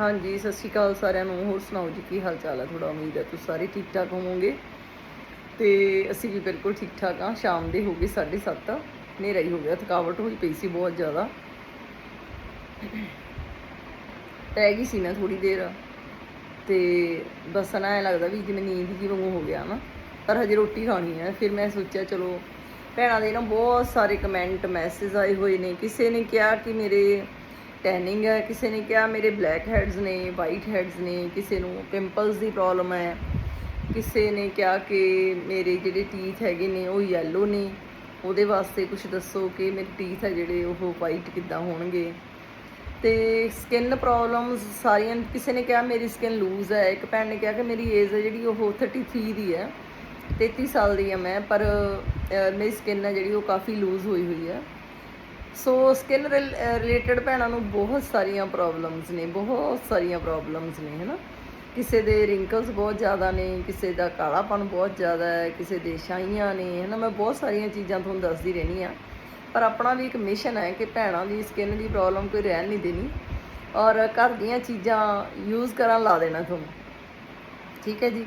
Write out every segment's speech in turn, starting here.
ਹਾਂਜੀ, ਸਤਿ ਸ਼੍ਰੀ ਅਕਾਲ ਸਾਰਿਆਂ ਨੂੰ। ਹੋਰ ਸੁਣਾਓ ਜੀ, ਕੀ ਹਾਲ ਚਾਲ ਹੈ ਥੋੜਾ ਉਮੀਦ ਹੈ ਤੁਸੀਂ ਸਾਰੇ ਠੀਕ ਠਾਕ ਹੋਵੋਗੇ। ਤੇ ਅਸੀਂ ਵੀ ਬਿਲਕੁਲ ਠੀਕ ਠਾਕ ਹਾਂ। ਸ਼ਾਮ ਦੇ ਹੋ ਗਏ 7:30 ਹਨੇਰਾ ਹੀ ਹੋ ਗਿਆ, ਥਕਾਵਟ ਹੋਈ ਪਈ ਸੀ ਬਹੁਤ ਜ਼ਿਆਦਾ। ਰਹਿ ਗਈ ਸੀ ਨਾ ਥੋੜੀ ਦੇਰ। ਤੇ ਬਸ ਨਾ ਐਂ ਲੱਗਦਾ ਵੀ ਜਿਵੇਂ ਨੀਂਦ ਜੀ ਵਾਂਗੂ ਹੋ ਗਿਆ ਨਾ। ਪਰ ਹਜੇ ਰੋਟੀ ਖਾਣੀ ਹੈ। ਫਿਰ ਮੈਂ ਸੋਚਿਆ, ਚਲੋ ਭੈਣਾਂ ਦੇ ਨਾ ਬਹੁਤ ਸਾਰੇ ਕਮੈਂਟ ਮੈਸੇਜ ਆਏ ਹੋਏ ਨੇ। ਕਿਸੇ ਨੇ ਕਿਹਾ ਕਿ ਮੇਰੇ ਟੈਨਿੰਗ ਹੈ। ਕਿਸੇ ਨੇ ਕਿਹਾ ਮੇਰੇ ਬਲੈਕ ਹੈਡਸ ਨੇ ਵਾਈਟ ਹੈਡਸ ਨੇ, ਕਿਸੇ ਨੂੰ ਪਿੰਪਲਸ ਦੀ ਪ੍ਰੋਬਲਮ ਹੈ। ਕਿਸੇ ਨੇ ਕਿਹਾ ਕਿ ਮੇਰੇ ਜਿਹੜੇ ਟੀਥ ਹੈਗੇ ਨੇ ਉਹ ਯੈਲੋ ਨੇ। ਉਹਦੇ ਵਾਸਤੇ ਕੁਝ ਦੱਸੋ ਕਿ ਮੇਰੇ ਟੀਥ ਹੈ ਜਿਹੜੇ, ਉਹ ਵਾਈਟ ਕਿੱਦਾਂ ਹੋਣਗੇ? ਤੇ ਸਕਿਨ ਪ੍ਰੋਬਲਮਸ ਸਾਰੀਆਂ, ਕਿਸੇ ਨੇ ਕਿਹਾ ਮੇਰੀ ਸਕਿਨ ਲੂਜ਼ ਹੈ। ਇੱਕ ਭੈਣ ਨੇ ਕਿਹਾ ਕਿ ਮੇਰੀ ਏਜ ਹੈ ਜਿਹੜੀ, ਉਹ 33 ਦੀ ਹੈ। 33 ਸਾਲ ਦੀ ਹਾਂ ਮੈਂ, ਪਰ ਮੇਰੀ ਸਕਿਨ ਹੈ ਜਿਹੜੀ, ਉਹ ਕਾਫੀ ਲੂਜ਼ ਹੋਈ ਹੋਈ ਹੈ। ਸੋ ਸਕਿਨ ਰਿਲੇਟਡ ਭੈਣਾਂ ਨੂੰ ਬਹੁਤ ਸਾਰੀਆਂ ਪ੍ਰੋਬਲਮਸ ਨੇ, ਬਹੁਤ ਸਾਰੀਆਂ ਪ੍ਰੋਬਲਮਸ ਨੇ, ਹੈਨਾ? ਕਿਸੇ ਦੇ ਰਿੰਕਲਸ ਬਹੁਤ ਜ਼ਿਆਦਾ ਨੇ, ਕਿਸੇ ਦਾ ਕਾਲਾਪਨ ਬਹੁਤ ਜ਼ਿਆਦਾ ਹੈ, ਕਿਸੇ ਦੇ ਛਾਈਆਂ ਨੇ, ਹੈਨਾ? ਮੈਂ ਬਹੁਤ ਸਾਰੀਆਂ ਚੀਜ਼ਾਂ ਤੁਹਾਨੂੰ ਦੱਸਦੀ ਰਹਿਣੀ ਆ। ਪਰ ਆਪਣਾ ਵੀ ਇੱਕ ਮਿਸ਼ਨ ਹੈ ਕਿ ਭੈਣਾਂ ਦੀ ਸਕਿਨ ਦੀ ਪ੍ਰੋਬਲਮ ਕੋਈ ਰਹਿਣ ਨਹੀਂ ਦੇਣੀ ਔਰ ਘਰ ਦੀਆਂ ਚੀਜ਼ਾਂ ਯੂਜ਼ ਕਰਨ ਲਾ ਦੇਣਾ ਤੁਹਾਨੂੰ। ਠੀਕ ਹੈ ਜੀ?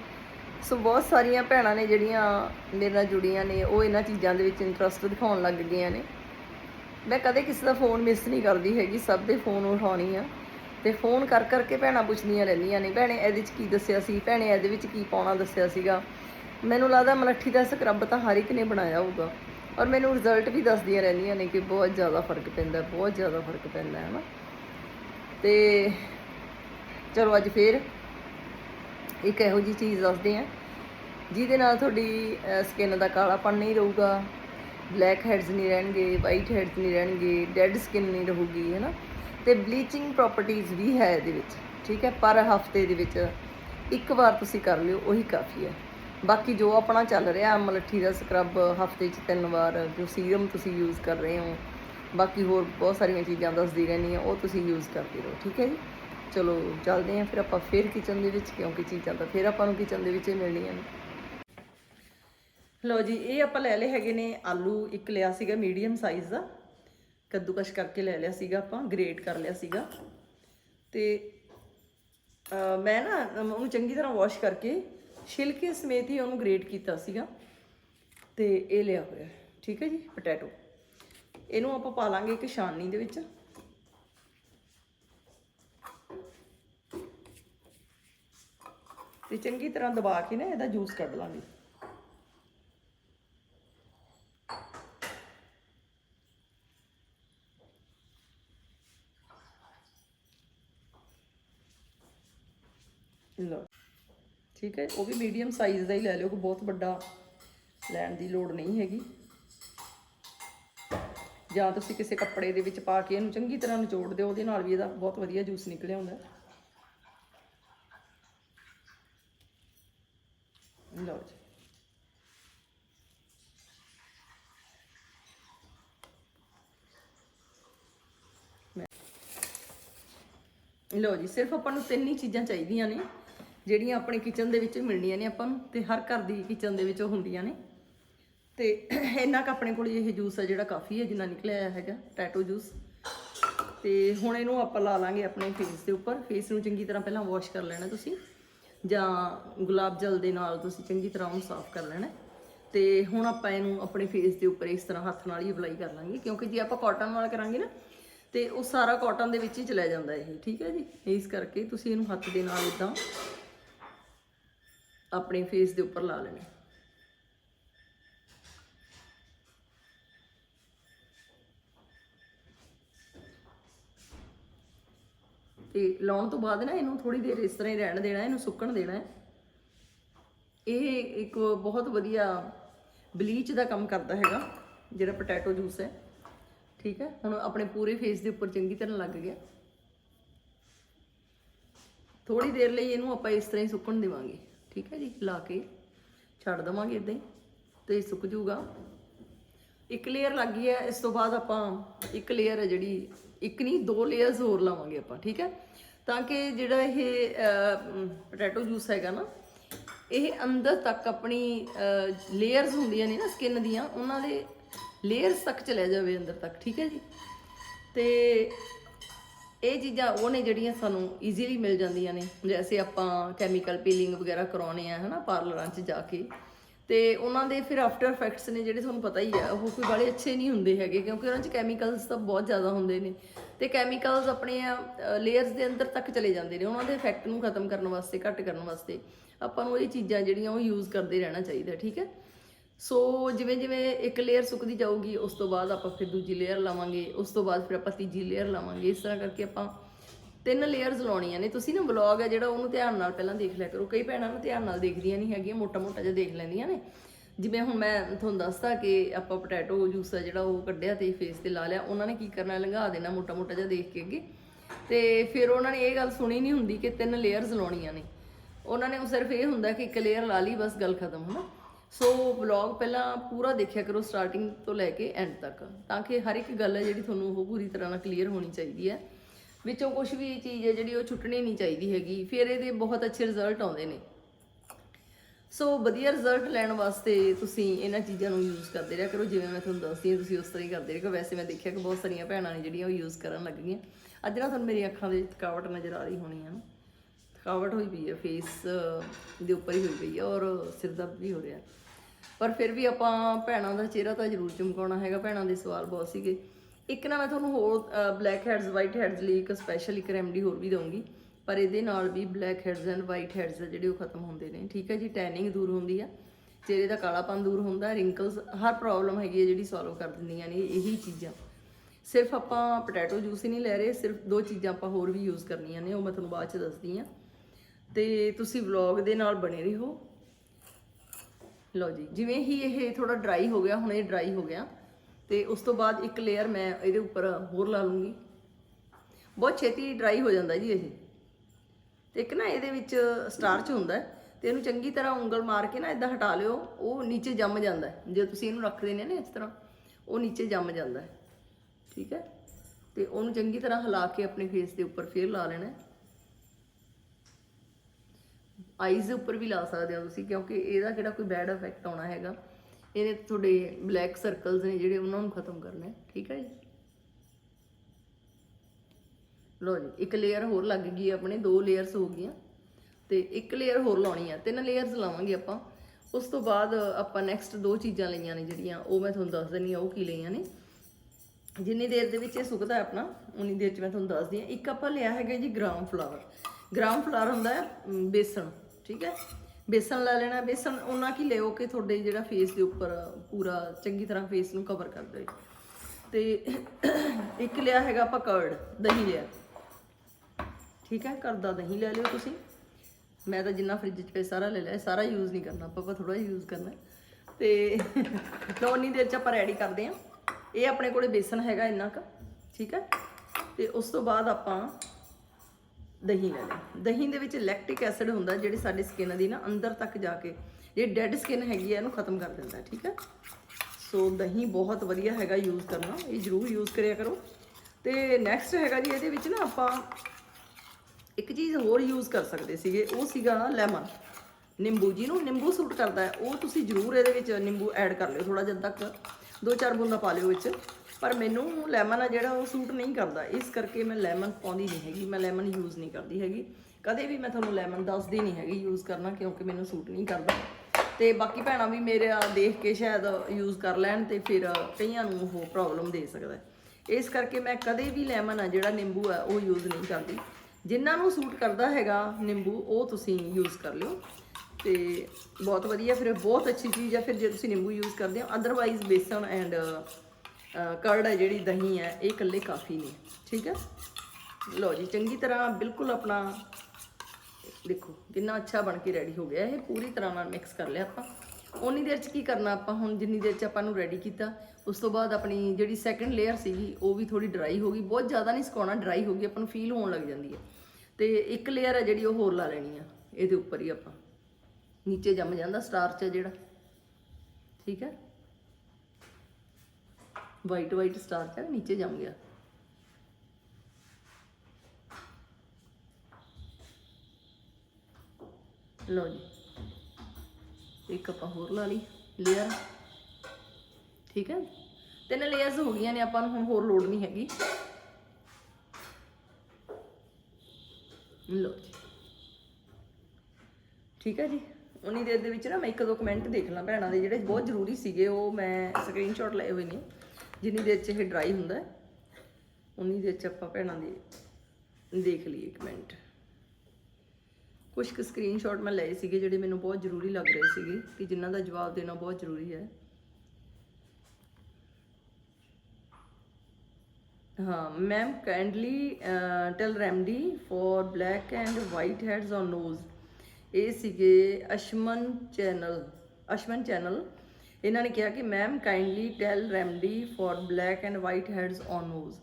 ਸੋ ਬਹੁਤ ਸਾਰੀਆਂ ਭੈਣਾਂ ਨੇ ਜਿਹੜੀਆਂ ਮੇਰੇ ਨਾਲ ਜੁੜੀਆਂ ਨੇ, ਉਹ ਇਹਨਾਂ ਚੀਜ਼ਾਂ ਦੇ ਵਿੱਚ ਇੰਟਰਸਟ ਦਿਖਾਉਣ ਲੱਗ ਗਈਆਂ ਨੇ। ਮੈਂ ਕਦੇ ਕਿਸੇ ਦਾ ਫੋਨ ਮਿਸ ਨਹੀਂ ਕਰਦੀ ਹੈਗੀ, ਸਭ ਦੇ ਫੋਨ ਉਠਾਉਣੀ ਆ। ਤੇ ਫੋਨ ਕਰ ਕਰਕੇ ਭੈਣਾਂ ਪੁੱਛਦੀਆਂ ਰਹਿੰਦੀਆਂ ਨੇ, ਭੈਣੇ ਇਹਦੇ ਵਿੱਚ ਕੀ ਦੱਸਿਆ ਸੀ, ਭੈਣੇ ਇਹਦੇ ਵਿੱਚ ਕੀ ਪਾਉਣਾ ਦੱਸਿਆ ਸੀਗਾ। ਮੈਨੂੰ ਲੱਗਦਾ ਮਲੱਠੀ ਦਾ ਸਕਰਬ ਤਾਂ ਹਰ ਇੱਕ ਨੇ ਬਣਾਇਆ ਹੋਊਗਾ। ਔਰ ਮੈਨੂੰ ਰਿਜ਼ਲਟ ਵੀ ਦੱਸਦੀਆਂ ਰਹਿੰਦੀਆਂ ਨੇ ਕਿ ਬਹੁਤ ਜ਼ਿਆਦਾ ਫ਼ਰਕ ਪੈਂਦਾ, ਬਹੁਤ ਜ਼ਿਆਦਾ ਫ਼ਰਕ ਪੈਂਦਾ ਹੈ ਨਾ ਤੇ ਚਲੋ ਅੱਜ ਫੇਰ ਇੱਕ ਇਹੋ ਜੀ ਚੀਜ਼ ਦੱਸਦੇ ਆ, ਜਿਹਦੇ ਨਾਲ ਤੁਹਾਡੀ ਸਕਿਨ ਦਾ ਕਾਲਾਪਨ ਨਹੀਂ ਰਹੂਗਾ ਬਲੈਕ ਹੈਡਸ ਨਹੀਂ ਰਹਿਣਗੇ ਵਾਈਟ ਹੈਡਸ ਨਹੀਂ ਰਹਿਣਗੇ ਡੈਡ ਸਕਿਨ ਨਹੀਂ ਰਹੂਗੀ, ਹੈ ਨਾ? ਤੇ ਬਲੀਚਿੰਗ ਪ੍ਰੋਪਰਟੀਆਂ ਵੀ ਹੈ ਇਹਦੇ ਵਿੱਚ, ਠੀਕ ਹੈ? ਪਰ ਹਫ਼ਤੇ ਦੇ ਵਿੱਚ ਇੱਕ ਵਾਰ ਤੁਸੀਂ ਕਰ ਲਿਓ, ਉਹੀ ਕਾਫੀ ਹੈ। ਬਾਕੀ ਜੋ ਆਪਣਾ ਚੱਲ ਰਿਹਾ, ਮਲੱਠੀ ਦਾ ਸਕਰਬ ਹਫ਼ਤੇ 'ਚ ਤਿੰਨ ਵਾਰ, ਜੋ ਸੀਰਮ ਤੁਸੀਂ ਯੂਜ਼ ਕਰ ਰਹੇ ਹੋ, ਬਾਕੀ ਹੋਰ ਬਹੁਤ ਸਾਰੀਆਂ ਚੀਜ਼ਾਂ ਦੱਸਦੀ ਰਹਿੰਦੀ ਆ ਉਹ ਤੁਸੀਂ ਯੂਜ਼ ਕਰਦੇ ਰਹੋ, ਠੀਕ ਹੈ ਜੀ? ਚਲੋ, ਚੱਲਦੇ ਹਾਂ, ਫਿਰ ਆਪਾਂ ਫਿਰ ਕਿਚਨ ਦੇ ਵਿੱਚ, ਕਿਉਂਕਿ ਚੀਜ਼ਾਂ ਤਾਂ ਫਿਰ ਆਪਾਂ ਨੂੰ ਕਿਚਨ ਦੇ ਵਿੱਚ ਹੀ ਮਿਲਣੀਆਂ ਨੇ। ਲਓ ਜੀ, ਇਹ ਆਪਾਂ ਲੈ ਲਏ ਹੈਗੇ ਨੇ ਆਲੂ, ਇੱਕ ਲਿਆ ਸੀਗਾ ਮੀਡੀਅਮ ਸਾਈਜ਼ ਦਾ। ਕੱਦੂਕਸ਼ ਕਰਕੇ ਲੈ ਲਿਆ ਸੀਗਾ ਆਪਾਂ ਗ੍ਰੇਟ ਕਰ ਲਿਆ ਸੀਗਾ। ਤੇ ਮੈਂ ਨਾ, ਉਹਨੂੰ ਚੰਗੀ ਤਰ੍ਹਾਂ ਵਾਸ਼ ਕਰਕੇ ਛਿਲਕੇ ਸਮੇਤ ਹੀ ਉਹਨੂੰ ਗ੍ਰੇਟ ਕੀਤਾ ਸੀਗਾ। ਤੇ ਇਹ ਲਿਆ ਹੋਇਆ, ਠੀਕ ਹੈ ਜੀ ਪੋਟੈਟੋ ਇਹਨੂੰ ਆਪਾਂ ਪਾ ਲਾਂਗੇ ਇੱਕ ਛਾਨਣੀ ਦੇ ਵਿੱਚ। ਤੇ ਚੰਗੀ ਤਰ੍ਹਾਂ ਦਬਾ ਕੇ ਨਾ ਇਹਦਾ ਜੂਸ ਕੱਢ ਲਾਂਗੇ। ਲਓ ਠੀਕ ਹੈ, ਉਹ ਵੀ ਮੀਡੀਅਮ ਸਾਈਜ਼ ਦਾ ਹੀ ਲੈ ਲਿਓ, ਕੋਈ ਬਹੁਤ ਵੱਡਾ ਲੈਣ ਦੀ ਲੋੜ ਨਹੀਂ ਹੈਗੀ। ਜਾਂ ਤੁਸੀਂ ਕਿਸੇ ਕੱਪੜੇ ਦੇ ਵਿੱਚ ਪਾ ਕੇ ਇਹਨੂੰ ਚੰਗੀ ਤਰ੍ਹਾਂ ਨਿਚੋੜ ਦਿਓ, ਉਹਦੇ ਨਾਲ ਵੀ ਇਹਦਾ ਬਹੁਤ ਵਧੀਆ ਜੂਸ ਨਿਕਲਿਆ ਹੁੰਦਾ। ਲਓ ਜੀ। ਲਓ ਜੀ, ਸਿਰਫ ਆਪਾਂ ਨੂੰ ਤਿੰਨ ਹੀ ਚੀਜ਼ਾਂ ਚਾਹੀਦੀਆਂ ਨੇ। ਜਿਹੜੀਆਂ ਆਪਣੇ ਕਿਚਨ ਦੇ ਵਿੱਚ ਮਿਲਣੀਆਂ ਨੇ ਆਪਾਂ ਨੂੰ ਤੇ ਹਰ ਘਰ ਦੀ ਕਿਚਨ ਦੇ ਵਿੱਚ ਉਹ ਹੁੰਦੀਆਂ ਨੇ। ਤੇ ਇੰਨਾ ਕੁ ਆਪਣੇ ਕੋਲ ਇਹ ਜੂਸ ਹੈ ਜਿਹੜਾ ਕਾਫੀ ਹੈ, ਜਿੰਨਾ ਨਿਕਲਿਆ ਆਇਆ ਹੈਗਾ, ਟੈਟੋ ਜੂਸ ਤੇ ਹੁਣ ਇਹਨੂੰ ਆਪਾਂ ਲਾ ਲਾਂਗੇ ਆਪਣੇ ਫੇਸ ਦੇ ਉੱਪਰ। ਫੇਸ ਨੂੰ ਚੰਗੀ ਤਰ੍ਹਾਂ ਪਹਿਲਾਂ ਵਾਸ਼ ਕਰ ਲੈਣਾ ਤੁਸੀਂ। ਜਾਂ ਗੁਲਾਬ ਜਲ ਦੇ ਨਾਲ ਤੁਸੀਂ ਚੰਗੀ ਤਰ੍ਹਾਂ ਉਹਨੂੰ ਸਾਫ਼ ਕਰ ਲੈਣਾ। ਤੇ ਹੁਣ ਆਪਾਂ ਇਹਨੂੰ ਆਪਣੇ ਫੇਸ ਦੇ ਉੱਪਰ ਇਸ ਤਰ੍ਹਾਂ ਹੱਥ ਨਾਲ ਹੀ ਅਪਲਾਈ ਕਰ ਲਾਂਗੇ, ਕਿਉਂਕਿ ਜੇ ਆਪਾਂ ਕਾਟਨ ਨਾਲ ਕਰਾਂਗੇ ਨਾ, ਤੇ ਉਹ ਸਾਰਾ ਕਾਟਨ ਦੇ ਵਿੱਚ ਹੀ ਚਲਾ ਜਾਂਦਾ ਇਹ, ਠੀਕ ਹੈ ਜੀ? ਇਸ ਕਰਕੇ ਤੁਸੀਂ ਇਹਨੂੰ ਹੱਥ ਦੇ ਨਾਲ ਇਦਾਂ ਆਪਣੇ ਫੇਸ ਦੇ ਉੱਪਰ ਲਾ ਲੈਣੇ। ਤੇ ਲਾਉਣ ਤੋਂ ਬਾਅਦ ਨਾ ਇਹਨੂੰ ਥੋੜੀ ਦੇਰ ਇਸ ਤਰ੍ਹਾਂ ਹੀ ਰਹਿਣ ਦੇਣਾ, ਇਹਨੂੰ ਸੁੱਕਣ ਦੇਣਾ ਹੈ। ਇਹ ਇੱਕ ਬਹੁਤ ਵਧੀਆ ਬਲੀਚ ਦਾ ਕੰਮ ਕਰਦਾ ਹੈਗਾ, ਜਿਹੜਾ ਪੋਟੈਟੋ ਜੂਸ ਹੈ। ਠੀਕ ਹੈ, ਹੁਣ ਆਪਣੇ ਪੂਰੇ ਫੇਸ ਦੇ ਉੱਪਰ ਚੰਗੀ ਤਰ੍ਹਾਂ ਲੱਗ ਗਿਆ। ਥੋੜੀ ਦੇਰ ਲਈ ਇਹਨੂੰ ਆਪਾਂ ਇਸ ਤਰ੍ਹਾਂ ਹੀ ਸੁੱਕਣ ਦੇਵਾਂਗੇ। ਠੀਕ ਹੈ ਜੀ, ਲਾ ਕੇ ਛੱਡ ਦਵਾਂਗੇ ਇਦਾਂ ਹੀ ਤੇ ਸੁੱਕ ਜੂਗਾ ਇੱਕ ਲੇਅਰ ਲੱਗ ਗਈ ਹੈ, ਇਸ ਤੋਂ ਬਾਅਦ ਆਪਾਂ ਇੱਕ ਲੇਅਰ ਹੈ ਜਿਹੜੀ, ਇੱਕ ਨਹੀਂ, ਦੋ ਲੇਅਰਸ ਹੋਰ ਲਾਵਾਂਗੇ ਆਪਾਂ, ਠੀਕ ਹੈ? ਤਾਂ ਕਿ ਜਿਹੜਾ ਇਹ ਪੋਟੈਟੋ ਜੂਸ ਹੈਗਾ ਨਾ, ਇਹ ਅੰਦਰ ਤੱਕ ਆਪਣੀ ਲੇਅਰਸ ਹੁੰਦੀਆਂ ਨੇ ਨਾ ਸਕਿਨ ਦੀਆਂ, ਉਹਨਾਂ ਦੇ ਲੇਅਰਸ ਤੱਕ ਚਲੇ ਜਾਵੇ ਅੰਦਰ ਤੱਕ, ਠੀਕ ਹੈ ਜੀ? ਤੇ ਇਹ ਚੀਜ਼ਾਂ, ਉਹ ਨੇ ਜਿਹੜੀਆਂ ਸਾਨੂੰ ਈਜ਼ੀਲੀ ਮਿਲ ਜਾਂਦੀਆਂ ਨੇ। ਜੈਸੇ ਆਪਾਂ ਕੈਮੀਕਲ ਪੀਲਿੰਗ ਵਗੈਰਾ ਕਰਾਉਣੇ ਆ, ਹਨਾ ਪਾਰਲਰਾਂ 'ਚ ਜਾ ਕੇ। ਤੇ ਉਹਨਾਂ ਦੇ ਫਿਰ ਆਫਟਰ ਇਫੈਕਟਸ ਨੇ ਜਿਹੜੇ ਤੁਹਾਨੂੰ ਪਤਾ ਹੀ ਆ, ਉਹ ਕੋਈ ਬਾਲੇ ਅੱਛੇ ਨਹੀਂ ਹੁੰਦੇ ਹੈਗੇ, ਕਿਉਂਕਿ ਉਹਨਾਂ 'ਚ ਕੈਮੀਕਲਸ ਤਾਂ ਬਹੁਤ ਜ਼ਿਆਦਾ ਹੁੰਦੇ ਨੇ। ਤੇ ਕੈਮੀਕਲਸ ਆਪਣੇ ਲੇਅਰਸ ਦੇ ਅੰਦਰ ਤੱਕ ਚਲੇ ਜਾਂਦੇ ਨੇ, ਉਹਨਾਂ ਦੇ ਇਫੈਕਟ ਨੂੰ ਖਤਮ ਕਰਨ ਵਾਸਤੇ, ਘੱਟ ਕਰਨ ਵਾਸਤੇ। ਆਪਾਂ ਨੂੰ ਇਹ ਚੀਜ਼ਾਂ ਜਿਹੜੀਆਂ, ਉਹ ਯੂਜ਼ ਕਰਦੇ ਰਹਿਣਾ ਚਾਹੀਦਾ, ਠੀਕ ਹੈ? ਸੋ ਜਿਵੇਂ ਜਿਵੇਂ ਇੱਕ ਲੇਅਰ ਸੁੱਕਦੀ ਜਾਊਗੀ, ਉਸ ਤੋਂ ਬਾਅਦ ਆਪਾਂ ਫਿਰ ਦੂਜੀ ਲੇਅਰ ਲਾਵਾਂਗੇ, ਉਸ ਤੋਂ ਬਾਅਦ ਫਿਰ ਆਪਾਂ ਤੀਜੀ ਲੇਅਰ ਲਾਵਾਂਗੇ। ਇਸ ਤਰ੍ਹਾਂ ਕਰਕੇ ਆਪਾਂ ਤਿੰਨ ਲੇਅਰਸ ਲਾਉਣੀਆਂ ਨੇ। ਤੁਸੀਂ ਨਾ ਵਲੌਗ ਹੈ ਜਿਹੜਾ, ਉਹਨੂੰ ਧਿਆਨ ਨਾਲ ਪਹਿਲਾਂ ਦੇਖ ਲਿਆ ਕਰੋ। ਕਈ ਭੈਣਾਂ ਨੂੰ ਧਿਆਨ ਨਾਲ ਦੇਖਦੀਆਂ ਨਹੀਂ ਹੈਗੀਆਂ ਮੋਟਾ ਮੋਟਾ ਜਿਹਾ ਦੇਖ ਲੈਂਦੀਆਂ ਨੇ। ਜਿਵੇਂ ਹੁਣ ਮੈਂ ਤੁਹਾਨੂੰ ਦੱਸਦਾ ਕਿ ਆਪਾਂ ਪੋਟੈਟੋ ਜੂਸ ਆ ਜਿਹੜਾ, ਉਹ ਕੱਢਿਆ ਤੇ ਫੇਸ ਤੇ ਲਾ ਲਿਆ। ਉਹਨਾਂ ਨੇ ਕੀ ਕਰਨਾ, ਲੰਘਾ ਦੇਣਾ ਮੋਟਾ ਮੋਟਾ ਜਿਹਾ ਦੇਖ ਕੇ ਅੱਗੇ। ਤੇ ਫਿਰ ਉਹਨਾਂ ਨੇ ਇਹ ਗੱਲ ਸੁਣੀ ਨਹੀਂ ਹੁੰਦੀ ਕਿ ਤਿੰਨ ਲੇਅਰਸ ਲਾਉਣੀਆਂ ਨੇ। ਉਹਨਾਂ ਨੇ ਸਿਰਫ ਇਹ ਹੁੰਦਾ ਕਿ ਇੱਕ ਲੇਅਰ ਲਾ ਲਈ, ਬਸ ਗੱਲ ਖਤਮ, ਹਨਾ? ਸੋ ਵਲੌਗ ਪਹਿਲਾਂ ਪੂਰਾ ਦੇਖਿਆ ਕਰੋ ਸਟਾਰਟਿੰਗ ਤੋਂ ਲੈ ਕੇ ਐਂਡ ਤੱਕ, ਤਾਂ ਕਿ ਹਰ ਇੱਕ ਗੱਲ ਹੈ ਜਿਹੜੀ ਤੁਹਾਨੂੰ ਉਹ ਪੂਰੀ ਤਰ੍ਹਾਂ ਨਾਲ ਕਲੀਅਰ ਹੋਣੀ ਚਾਹੀਦੀ ਹੈ। ਵਿੱਚੋਂ ਕੁਝ ਵੀ ਚੀਜ਼ ਹੈ ਜਿਹੜੀ ਉਹ ਛੁੱਟਣੀ ਨਹੀਂ ਚਾਹੀਦੀ ਹੈਗੀ, ਫਿਰ ਇਹਦੇ ਬਹੁਤ ਅੱਛੇ ਰਿਜ਼ਲਟ ਆਉਂਦੇ ਨੇ। ਸੋ ਵਧੀਆ ਰਿਜ਼ਲਟ ਲੈਣ ਵਾਸਤੇ ਤੁਸੀਂ ਇਹਨਾਂ ਚੀਜ਼ਾਂ ਨੂੰ ਯੂਜ਼ ਕਰਦੇ ਰਿਹਾ ਕਰੋ, ਜਿਵੇਂ ਮੈਂ ਤੁਹਾਨੂੰ ਦੱਸਦੀ ਹਾਂ, ਤੁਸੀਂ ਉਸ ਤਰ੍ਹਾਂ ਹੀ ਕਰਦੇ ਰਿਹਾ। ਕਰੋ ਵੈਸੇ ਮੈਂ ਦੇਖਿਆ ਕਿ ਬਹੁਤ ਸਾਰੀਆਂ ਭੈਣਾਂ ਨੇ ਜਿਹੜੀਆਂ ਉਹ ਯੂਜ਼ ਕਰਨ ਲੱਗ ਗਈਆਂ ਅੱਜ ਨਾ ਤੁਹਾਨੂੰ ਮੇਰੀਆਂ ਅੱਖਾਂ ਦੇ ਥਕਾਵਟ ਨਜ਼ਰ ਆ ਰਹੀ ਹੋਣੀ ਹੈ ਥਕਾਵਟ ਹੋਈ ਪਈ ਹੈ ਫੇਸ ਦੇ ਉੱਪਰ ਹੀ ਹੋਈ ਪਈ ਹੈ ਔਰ ਸਿਰ ਦਰਦ ਵੀ ਹੋ ਰਿਹਾ। ਪਰ ਫਿਰ ਵੀ ਆਪਾਂ ਭੈਣਾਂ ਦਾ ਚਿਹਰਾ ਤਾਂ ਜ਼ਰੂਰ ਚਮਕਾਉਣਾ ਹੈਗਾ, ਭੈਣਾਂ ਦੇ ਸਵਾਲ ਬਹੁਤ ਸੀਗੇ। ਇੱਕ ਨਾ ਮੈਂ ਤੁਹਾਨੂੰ ਹੋਰ ਬਲੈਕ ਹੈਡਸ ਵਾਈਟ ਹੈਡਸ ਲਈ ਇੱਕ ਸਪੈਸ਼ਲ ਇੱਕ ਰੈਮਡੀ ਹੋਰ ਵੀ ਦਊਂਗੀ। ਪਰ ਇਹਦੇ ਨਾਲ ਵੀ blackheads and white heads ਜਿਹੜੇ ਉਹ ਖਤਮ ਹੁੰਦੇ ਨੇ। ਠੀਕ ਹੈ ਜੀ ਟੈਨਿੰਗ ਦੂਰ ਹੁੰਦੀ ਆ। ਚਿਹਰੇ ਦਾ ਕਾਲਾਪਨ ਦੂਰ ਹੁੰਦਾ ਰਿੰਕਲਸ ਹਰ ਪ੍ਰੋਬਲਮ ਹੈਗੀ ਹੈ ਜਿਹੜੀ ਸੋਲਵ ਕਰ ਦਿੰਦੀਆਂ ਨੇ ਇਹੀ ਚੀਜ਼ਾਂ। ਸਿਰਫ ਆਪਾਂ ਪੋਟੈਟੋ ਜੂਸ ਹੀ ਨਹੀਂ ਲੈ ਰਹੇ, ਸਿਰਫ ਦੋ ਚੀਜ਼ਾਂ ਆਪਾਂ ਹੋਰ ਵੀ ਯੂਜ਼ ਕਰਨੀਆਂ ਨੇ, ਉਹ ਮੈਂ ਤੁਹਾਨੂੰ ਬਾਅਦ ਚ ਦੱਸਦੀ ਆ। ਤੇ ਤੁਸੀਂ ਵਲੌਗ ਦੇ ਨਾਲ ਬਣੇ ਰਹੋ। ਲਓ ਜੀ, ਜਿਵੇਂ ਹੀ ਇਹ ਥੋੜਾ ਡਰਾਈ ਹੋ ਗਿਆ, ਹੁਣ ਇਹ ਡਰਾਈ ਹੋ ਗਿਆ, ਤੇ ਉਸ ਤੋਂ ਬਾਅਦ ਇੱਕ ਲੇਅਰ ਮੈਂ ਇਹਦੇ ਉੱਪਰ ਹੋਰ ਲਾ ਲੂੰਗੀ। ਬਹੁਤ ਛੇਤੀ ਡਰਾਈ ਹੋ ਜਾਂਦਾ ਜੀ ਇਹ। ਤੇ ਇੱਕ ਨਾ ਇਹਦੇ ਵਿੱਚ ਸਟਾਰਚ ਹੁੰਦਾ ਹੈ, ਤੇ ਇਹਨੂੰ ਚੰਗੀ ਤਰ੍ਹਾਂ ਉਂਗਲ ਮਾਰ ਕੇ ਨਾ ਇਦਾਂ ਹਟਾ ਲਿਓ, ਉਹ ਨੀਚੇ ਜੰਮ ਜਾਂਦਾ ਜੇ ਤੁਸੀਂ ਇਹਨੂੰ ਰੱਖ ਦਿੰਦੇ ਨੇ ਨਾ ਇਸ ਤਰ੍ਹਾਂ, ਉਹ ਨੀਚੇ ਜੰਮ ਜਾਂਦਾ ਠੀਕ ਹੈ? ਤੇ ਉਹਨੂੰ ਚੰਗੀ ਤਰ੍ਹਾਂ ਹਿਲਾ ਕੇ ਆਪਣੇ ਫੇਸ ਦੇ ਉੱਪਰ ਫੇਰ ਲਾ ਲੈਣਾ ਆਈਜ਼ ਦੇ ਉੱਪਰ ਵੀ ਲਾ ਸਕਦੇ ਹੋ ਤੁਸੀਂ, ਕਿਉਂਕਿ ਇਹਦਾ ਕਿਹੜਾ ਕੋਈ ਬੈਡ ਇਫੈਕਟ ਆਉਣਾ ਹੈਗਾ। ਇਹਨੇ ਤੁਹਾਡੇ ਬਲੈਕ ਸਰਕਲਸ ਨੇ ਜਿਹੜੇ ਉਹਨਾਂ ਨੂੰ ਖਤਮ ਕਰਨਾ ਠੀਕ ਹੈ ਜੀ? ਲੋ ਜੀ, ਇੱਕ ਲੇਅਰ ਹੋਰ ਲੱਗ ਗਈ ਆਪਣੇ, ਦੋ ਲੇਅਰਸ ਹੋ ਗਈਆਂ, ਤੇ ਇੱਕ ਲੇਅਰ ਹੋਰ ਲਾਉਣੀ ਆ ਤਿੰਨ ਲੇਅਰਸ ਲਾਵਾਂਗੇ ਆਪਾਂ। ਉਸ ਤੋਂ ਬਾਅਦ ਆਪਾਂ ਨੈਕਸਟ ਦੋ ਚੀਜ਼ਾਂ ਲਈਆਂ ਨੇ ਜਿਹੜੀਆਂ, ਉਹ ਮੈਂ ਤੁਹਾਨੂੰ ਦੱਸ ਦਿੰਨੀ ਆ ਉਹ ਕੀ ਲਈਆਂ ਨੇ। ਜਿੰਨੀ ਦੇਰ ਦੇ ਵਿੱਚ ਇਹ ਸੁੱਕਦਾ ਹੈ ਆਪਣਾ, ਉਨੀ ਦੇਰ ਚ ਮੈਂ ਤੁਹਾਨੂੰ ਦੱਸਦੀ ਹਾਂ। ਇੱਕ ਆਪਾਂ ਲਿਆ ਹੈਗਾ ਜੀ ਗ੍ਰਾਮ ਫਲਾਵਰ ਗ੍ਰਾਮ ਫਲਾਵਰ ਹੁੰਦਾ ਹੈ ਬੇਸਣ। ਠੀਕ ਹੈ? ਬੇਸਨ ਲੈ ਲੈਣਾ, ਬੇਸਨ ਉਹਨਾਂ ਕੀ ਲਿਓ ਕਿ ਤੁਹਾਡੇ ਜਿਹੜਾ ਫੇਸ ਦੇ ਉੱਪਰ ਪੂਰਾ ਚੰਗੀ ਤਰ੍ਹਾਂ ਫੇਸ ਨੂੰ ਕਵਰ ਕਰ ਦੇ ਤੇ ਇੱਕ ਲਿਆ ਹੈਗਾ ਆਪਾਂ ਕਰਡ ਦਹੀਂ ਲਿਆ। ਠੀਕ ਹੈ? ਘਰ ਦਾ ਦਹੀਂ ਲੈ ਲਿਓ ਤੁਸੀਂ। ਮੈਂ ਤਾਂ ਜਿੰਨਾ ਫ੍ਰਿਜ 'ਚ ਪਏ ਸਾਰਾ ਲੈ ਲਿਆ ਸਾਰਾ ਯੂਜ਼ ਨਹੀਂ ਕਰਨਾ, ਆਪਾਂ ਥੋੜਾ ਜਿਹਾ ਯੂਜ਼ ਕਰਨਾ। ਹੈ। ਤੇ ਲਓ, ਉਨੀ ਦੇਰ 'ਚ ਆਪਾਂ ਰੈਡੀ ਕਰਦੇ ਹਾਂ। ਇਹ ਆਪਣੇ ਕੋਲੇ ਬੇਸਨ ਹੈਗਾ ਇੰਨਾ ਕੁ, ਠੀਕ ਹੈ? ਤੇ ਉਸ ਤੋਂ ਬਾਅਦ ਆਪਾਂ ਦਹੀਂ ਲੈ ਲਿਆ ਦਹੀਂ ਦੇ ਵਿੱਚ ਲੈਕਟਿਕ ਐਸਿਡ ਹੁੰਦਾ ਜਿਹੜੇ ਸਾਡੇ ਸਕਿਨ ਦੀ ਨਾ ਅੰਦਰ ਤੱਕ ਜਾ ਕੇ, ਜਿਹੜੀ ਡੈਡ ਸਕਿਨ ਹੈਗੀ ਆ, ਇਹਨੂੰ ਖਤਮ ਕਰ ਦਿੰਦਾ ਠੀਕ ਹੈ? ਸੋ ਦਹੀਂ ਬਹੁਤ ਵਧੀਆ ਹੈਗਾ ਯੂਜ਼ ਕਰਨਾ। ਇਹ ਜ਼ਰੂਰ ਯੂਜ਼ ਕਰਿਆ ਕਰੋ। ਤੇ ਨੈਕਸਟ ਹੈਗਾ ਜੀ, ਇਹਦੇ ਵਿੱਚ ਨਾ ਆਪਾਂ ਇੱਕ ਚੀਜ਼ ਹੋਰ ਯੂਜ਼ ਕਰ ਸਕਦੇ ਸੀਗੇ। ਉਹ ਸੀਗਾ ਲੈਮਨ ਨਿੰਬੂ ਜਿਹਨੂੰ ਨਿੰਬੂ ਸੂਟ ਕਰਦਾ ਹੈ। ਉਹ ਤੁਸੀਂ ਜ਼ਰੂਰ ਇਹਦੇ ਵਿੱਚ ਨਿੰਬੂ ਐਡ ਕਰ ਲਿਓ ਥੋੜਾ ਜਿਹਾ ਤੱਕ। ਦੋ ਚਾਰ ਬੂੰਦਾਂ ਪਾ ਲਿਓ ਵਿੱਚ। ਪਰ ਮੈਨੂੰ ਲੈਮਨ ਆ ਜਿਹੜਾ ਉਹ ਸੂਟ ਨਹੀਂ ਕਰਦਾ। ਇਸ ਕਰਕੇ ਮੈਂ ਲੈਮਨ ਪਾਉਂਦੀ ਨਹੀਂ ਹੈਗੀ। ਮੈਂ ਲੈਮਨ ਯੂਜ਼ ਨਹੀਂ ਕਰਦੀ ਹੈਗੀ। ਕਦੇ ਵੀ ਮੈਂ ਤੁਹਾਨੂੰ ਲੈਮਨ ਦੱਸਦੀ ਨਹੀਂ ਹੈਗੀ ਯੂਜ਼ ਕਰਨਾ, ਕਿਉਂਕਿ ਮੈਨੂੰ ਸੂਟ ਨਹੀਂ ਕਰਦਾ। ਤੇ ਬਾਕੀ ਭੈਣਾਂ ਵੀ ਮੇਰਾ ਦੇਖ ਕੇ ਸ਼ਾਇਦ ਯੂਜ਼ ਕਰ ਲੈਣ ਤੇ ਫਿਰ ਕਈਆਂ ਨੂੰ ਉਹ ਪ੍ਰੋਬਲਮ ਦੇ ਸਕਦਾ ਇਸ ਕਰਕੇ ਮੈਂ ਕਦੇ ਵੀ ਲੈਮਨ ਆ ਜਿਹੜਾ ਨਿੰਬੂ ਆ, ਉਹ ਯੂਜ਼ ਨਹੀਂ ਕਰਦੀ। ਜਿਨ੍ਹਾਂ ਨੂੰ ਸੂਟ ਕਰਦਾ ਹੈਗਾ ਨਿੰਬੂ, ਉਹ ਤੁਸੀਂ ਯੂਜ਼ ਕਰ ਲਿਓ। ਤੇ ਬਹੁਤ ਵਧੀਆ, ਫਿਰ ਬਹੁਤ ਅੱਛੀ ਚੀਜ਼ ਆ। ਫਿਰ ਜੇ ਤੁਸੀਂ ਨਿੰਬੂ ਯੂਜ਼ ਕਰਦੇ ਹੋ ਅਦਰਵਾਈਜ਼ ਬੇਸਨ ਐਂਡ ਕਰਡ ਹੈ ਜਿਹੜੀ ਦਹੀਂ ਹੈ, ਇਹ ਇਕੱਲੇ ਕਾਫੀ ਨੇ, ਠੀਕ ਹੈ? ਲਓ ਜੀ, ਚੰਗੀ ਤਰ੍ਹਾਂ ਬਿਲਕੁਲ ਆਪਣਾ ਦੇਖੋ, ਕਿੰਨਾ ਅੱਛਾ ਬਣ ਕੇ ਰੈਡੀ ਹੋ ਗਿਆ। ਇਹ ਪੂਰੀ ਤਰ੍ਹਾਂ ਨਾਲ ਮਿਕਸ ਕਰ ਲਿਆ ਆਪਾਂ। ਉਨੀ ਦੇਰ ਚ ਕੀ ਕਰਨਾ ਆਪਾਂ? ਹੁਣ ਜਿੰਨੀ ਦੇਰ ਚ ਆਪਾਂ ਨੂੰ ਰੈਡੀ ਕੀਤਾ, ਉਸ ਤੋਂ ਬਾਅਦ ਆਪਣੀ ਜਿਹੜੀ ਸੈਕੰਡ ਲੇਅਰ ਸੀਗੀ, ਉਹ ਵੀ ਥੋੜੀ ਡਰਾਈ ਹੋ ਗਈ। ਬਹੁਤ ਜ਼ਿਆਦਾ ਨਹੀਂ ਸੁਕਾਉਣਾ ਡਰਾਈ ਹੋ ਗਈ, ਆਪਾਂ ਨੂੰ ਫੀਲ ਹੋਣ ਲੱਗ ਜਾਂਦੀ ਹੈ। ਤੇ ਇੱਕ ਲੇਅਰ ਹੈ ਜਿਹੜੀ ਉਹ ਹੋਰ ਲਾ ਲੈਣੀ ਆ, ਇਹਦੇ ਉੱਪਰ ਹੀ ਆਪਾਂ। ਨੀਚੇ ਜੰਮ ਜਾਂਦਾ ਸਟਾਰਚ ਹੈ ਜਿਹੜਾ, ਠੀਕ ਹੈ? ਵਾਈਟ ਵਾਈਟ ਸਟਾਰਚ ਹੈ ਨੀਚੇ ਜੰਮ ਲਓ ਜੀ ਇੱਕ ਆਪਾਂ ਹੋਰ ਲਾ ਲਈ ਲੇਅਰ ਠੀਕ ਹੈ ਤਿੰਨ ਲੇਅਰਸ ਹੋ ਗਈਆਂ ਨੇ ਆਪਾਂ ਨੂੰ ਹੁਣ ਹੋਰ ਲੋੜ ਨਹੀਂ ਹੈਗੀ ਲਓ ਜੀ ਠੀਕ ਹੈ ਜੀ ਉਨੀ ਦੇਰ ਦੇ ਵਿੱਚ ਨਾ ਮੈਂ ਇੱਕ ਦੋ ਕਮੈਂਟ ਦੇਖ ਲਾਂ ਭੈਣਾਂ ਦੇ ਜਿਹੜੇ ਬਹੁਤ ਜ਼ਰੂਰੀ ਸੀਗੇ ਉਹ ਮੈਂ ਸਕਰੀਨਸ਼ਾਟ ਲਏ ਹੋਏ ਨੇ ਜਿੰਨੀ ਦੇਰ ਚ ਇਹ ਡਰਾਈ ਹੁੰਦਾ ਉਨੀ ਦੇਰ ਚ ਆਪਾਂ ਭੈਣਾਂ ਦੀ ਦੇਖ ਲਈਏ ਕਮੈਂਟ ਕੁਝ ਕੁ ਸਕਰੀਨਸ਼ਾਟ ਮੈਂ ਲਏ ਸੀਗੇ ਜਿਹੜੇ ਮੈਨੂੰ ਬਹੁਤ ਜ਼ਰੂਰੀ ਲੱਗ ਰਹੇ ਸੀਗੇ, ਕਿ ਜਿਨ੍ਹਾਂ ਦਾ ਜਵਾਬ ਦੇਣਾ ਬਹੁਤ ਜ਼ਰੂਰੀ ਹੈ। ਹਾਂ ma'am kindly tell remedy for black and white heads on nose ਇਹ ਸੀਗੇ ਅਸ਼ਮਨ ਚੈਨਲ ਅਸ਼ਮਨ ਚੈਨਲ ਇਹਨਾਂ ਨੇ ਕਿਹਾ ਕਿ ma'am kindly tell remedy for black and white heads on nose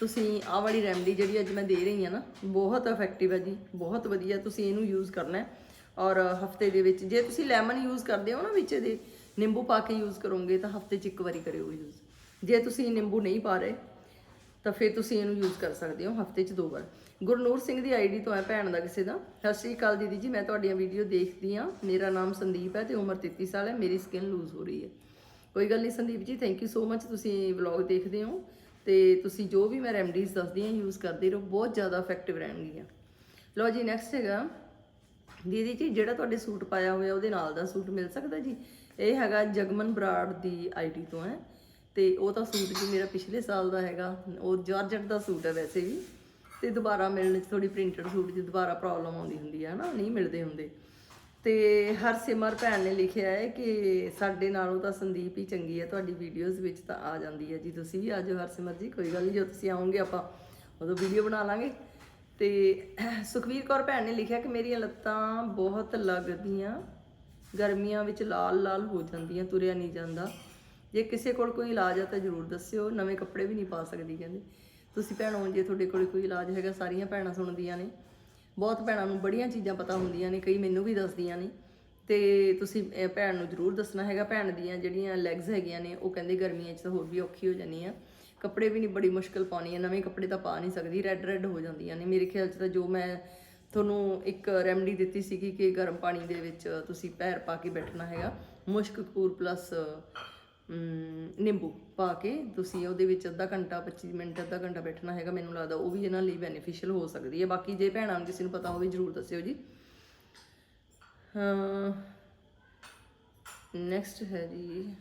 ਤੁਸੀਂ ਆਹ ਵਾਲੀ ਰੈਮਡੀ ਜਿਹੜੀ ਅੱਜ ਮੈਂ ਦੇ ਰਹੀ ਹਾਂ ਨਾ, ਬਹੁਤ ਇਫੈਕਟਿਵ ਹੈ ਜੀ, ਬਹੁਤ ਵਧੀਆ ਤੁਸੀਂ ਇਹਨੂੰ ਯੂਜ਼ ਕਰਨਾ ਹੈ। ਔਰ ਹਫ਼ਤੇ ਦੇ ਵਿੱਚ, ਜੇ ਤੁਸੀਂ ਲੈਮਨ ਯੂਜ਼ ਕਰਦੇ ਹੋ ਨਾ ਵਿੱਚ ਇਹਦੇ, ਨਿੰਬੂ ਪਾ ਕੇ ਯੂਜ਼ ਕਰੋਗੇ ਤਾਂ ਹਫ਼ਤੇ 'ਚ ਇੱਕ ਵਾਰੀ ਕਰਿਓ ਯੂਜ਼ ਜੇ ਤੁਸੀਂ ਨਿੰਬੂ ਨਹੀਂ ਪਾ ਰਹੇ ਤਾਂ ਫਿਰ ਤੁਸੀਂ ਇਹਨੂੰ ਯੂਜ਼ ਕਰ ਸਕਦੇ ਹੋ ਹਫ਼ਤੇ 'ਚ ਦੋ ਵਾਰ। ਗੁਰਨੂਰ ਸਿੰਘ ਦੀ ਆਈਡੀ ਤੋਂ ਹੈ ਭੈਣ ਦਾ ਕਿਸੇ ਦਾ। ਸਤਿ ਸ਼੍ਰੀ ਅਕਾਲ ਦੀਦੀ ਜੀ, ਮੈਂ ਤੁਹਾਡੀਆਂ ਵੀਡੀਓ ਦੇਖਦੀ ਹਾਂ। ਮੇਰਾ ਨਾਮ ਸੰਦੀਪ ਹੈ ਤੇ ਉਮਰ 33 ਸਾਲ ਹੈ, ਮੇਰੀ ਸਕਿਨ ਲੂਜ਼ ਹੋ ਰਹੀ ਹੈ। ਕੋਈ ਗੱਲ ਨਹੀਂ Sandeep ji thank you so much ਤੁਸੀਂ ਵਲੌਗ ਦੇਖਦੇ ਹੋ ਤੇ ਤੁਸੀਂ ਜੋ ਵੀ ਮੈਂ ਰੈਮਡੀਜ਼ ਦੱਸਦੀ ਹਾਂ ਯੂਜ਼ ਕਰਦੇ ਰਹੋ, ਬਹੁਤ ਜ਼ਿਆਦਾ ਇਫੈਕਟਿਵ ਰਹਿਣਗੀਆਂ। ਲਓ ਜੀ ਨੈਕਸਟ ਹੈਗਾ। ਦੀਦੀ ਜੀ, ਜਿਹੜਾ ਤੁਹਾਡੇ ਸੂਟ ਪਾਇਆ ਹੋਇਆ, ਉਹਦੇ ਨਾਲ ਦਾ ਸੂਟ ਮਿਲ ਸਕਦਾ ਜੀ? ਇਹ ਹੈਗਾ ਜਗਮਨ ਬਰਾੜ ਦੀ ਆਈਡੀ ਤੋਂ ਹੈ। ਤੇ ਉਹ ਤਾਂ ਸੂਟ ਜੀ ਮੇਰਾ ਪਿਛਲੇ ਸਾਲ ਦਾ ਹੈਗਾ। ਉਹ ਜਾਰਜਟ ਦਾ ਸੂਟ ਹੈ ਵੈਸੇ ਵੀ। ਤੇ ਦੁਬਾਰਾ ਮਿਲਣ 'ਚ ਥੋੜੀ ਪ੍ਰਿੰਟਡ ਸੂਟ 'ਚ ਦੁਬਾਰਾ ਪ੍ਰੋਬਲਮ ਆਉਂਦੀ ਹੁੰਦੀ ਹੈ ਨਾ ਨਹੀਂ ਮਿਲਦੇ ਹੁੰਦੇ। ਤੇ ਹਰਸਿਮਰ ਭੈਣ ਨੇ ਲਿਖਿਆ ਹੈ ਕਿ ਸਾਡੇ ਨਾਲੋਂ ਤਾਂ ਸੰਦੀਪ ਹੀ ਚੰਗੀ ਹੈ, ਤੁਹਾਡੀ ਵੀਡੀਓਜ਼ ਵਿੱਚ ਤਾਂ ਆ ਜਾਂਦੀ ਹੈ ਜੀ। ਤੁਸੀਂ ਵੀ ਆ ਜਾਓ ਹਰਸਿਮਰ ਜੀ, ਕੋਈ ਗੱਲ ਨਹੀਂ, ਜਦੋਂ ਤੁਸੀਂ ਆਓਗੇ ਆਪਾਂ ਉਦੋਂ ਵੀਡੀਓ ਬਣਾ ਲਾਂਗੇ। ਤੇ ਸੁਖਵੀਰ ਕੌਰ ਭੈਣ ਨੇ ਲਿਖਿਆ ਕਿ ਮੇਰੀਆਂ ਲੱਤਾਂ ਬਹੁਤ ਲੱਗਦੀਆਂ, ਗਰਮੀਆਂ ਵਿੱਚ ਲਾਲ ਲਾਲ ਹੋ ਜਾਂਦੀਆਂ, ਤੁਰਿਆ ਨਹੀਂ ਜਾਂਦਾ। ਜੇ ਕਿਸੇ ਕੋਲ ਕੋਈ ਇਲਾਜ ਹੈ ਤਾਂ ਜ਼ਰੂਰ ਦੱਸਿਓ, ਨਵੇਂ ਕੱਪੜੇ ਵੀ ਨਹੀਂ ਪਾ ਸਕਦੀ ਕਹਿੰਦੇ। ਤੁਸੀਂ ਭੈਣੋ ਜੇ ਤੁਹਾਡੇ ਕੋਲ ਕੋਈ ਇਲਾਜ ਹੈਗਾ, ਸਾਰੀਆਂ ਭੈਣਾਂ ਸੁਣਦੀਆਂ ਨੇ। ਬਹੁਤ ਭੈਣਾਂ ਨੂੰ ਬੜੀਆਂ ਚੀਜ਼ਾਂ ਪਤਾ ਹੁੰਦੀਆਂ ਨੇ, ਕਈ ਮੈਨੂੰ ਵੀ ਦੱਸਦੀਆਂ ਨੇ। ਤੇ ਤੁਸੀਂ ਭੈਣ ਨੂੰ ਜ਼ਰੂਰ ਦੱਸਣਾ ਹੈਗਾ, ਭੈਣ ਦੀਆਂ ਜਿਹੜੀਆਂ ਲੈਗਸ ਹੈਗੀਆਂ ਨੇ, ਉਹ ਕਹਿੰਦੇ ਗਰਮੀਆਂ 'ਚ ਤਾਂ ਹੋਰ ਵੀ ਔਖੀ ਹੋ ਜਾਂਦੀ ਆ ਕੱਪੜੇ ਵੀ ਨਹੀਂ, ਬੜੀ ਮੁਸ਼ਕਲ ਪਾਉਣੀ ਆ, ਨਵੇਂ ਕੱਪੜੇ ਤਾਂ ਪਾ ਨਹੀਂ ਸਕਦੀ ਰੈੱਡ ਰੈੱਡ ਹੋ ਜਾਂਦੀਆਂ ਨੇ। ਮੇਰੇ ਖਿਆਲ 'ਚ ਤਾਂ ਜੋ ਮੈਂ ਤੁਹਾਨੂੰ ਇੱਕ ਰੈਮਡੀ ਦਿੱਤੀ ਸੀਗੀ ਕਿ ਗਰਮ ਪਾਣੀ ਦੇ ਵਿੱਚ ਤੁਸੀਂ ਪੈਰ ਪਾ ਕੇ ਬੈਠਣਾ ਹੈਗਾ। ਮੁਸ਼ਕ ਕਪੂਰ ਪਲੱਸ ਨਿੰਬੂ ਪਾ ਕੇ ਤੁਸੀਂ ਉਹਦੇ ਵਿੱਚ ਅੱਧਾ ਘੰਟਾ 25 ਮਿੰਟ, ਅੱਧਾ ਘੰਟਾ ਬੈਠਣਾ ਹੈਗਾ, ਮੈਨੂੰ ਲੱਗਦਾ ਉਹ ਵੀ ਇਹਨਾਂ ਲਈ ਬੈਨੀਫੀਸ਼ੀਅਲ ਹੋ ਸਕਦੀ ਹੈ। ਬਾਕੀ ਜੇ ਭੈਣਾਂ ਨੂੰ ਕਿਸੇ ਨੂੰ ਪਤਾ ਹੋਵੇ, ਜਰੂਰ ਦੱਸਿਓ ਜੀ। ਹਾਂ ਨੈਕਸਟ ਹੈ ਜੀ।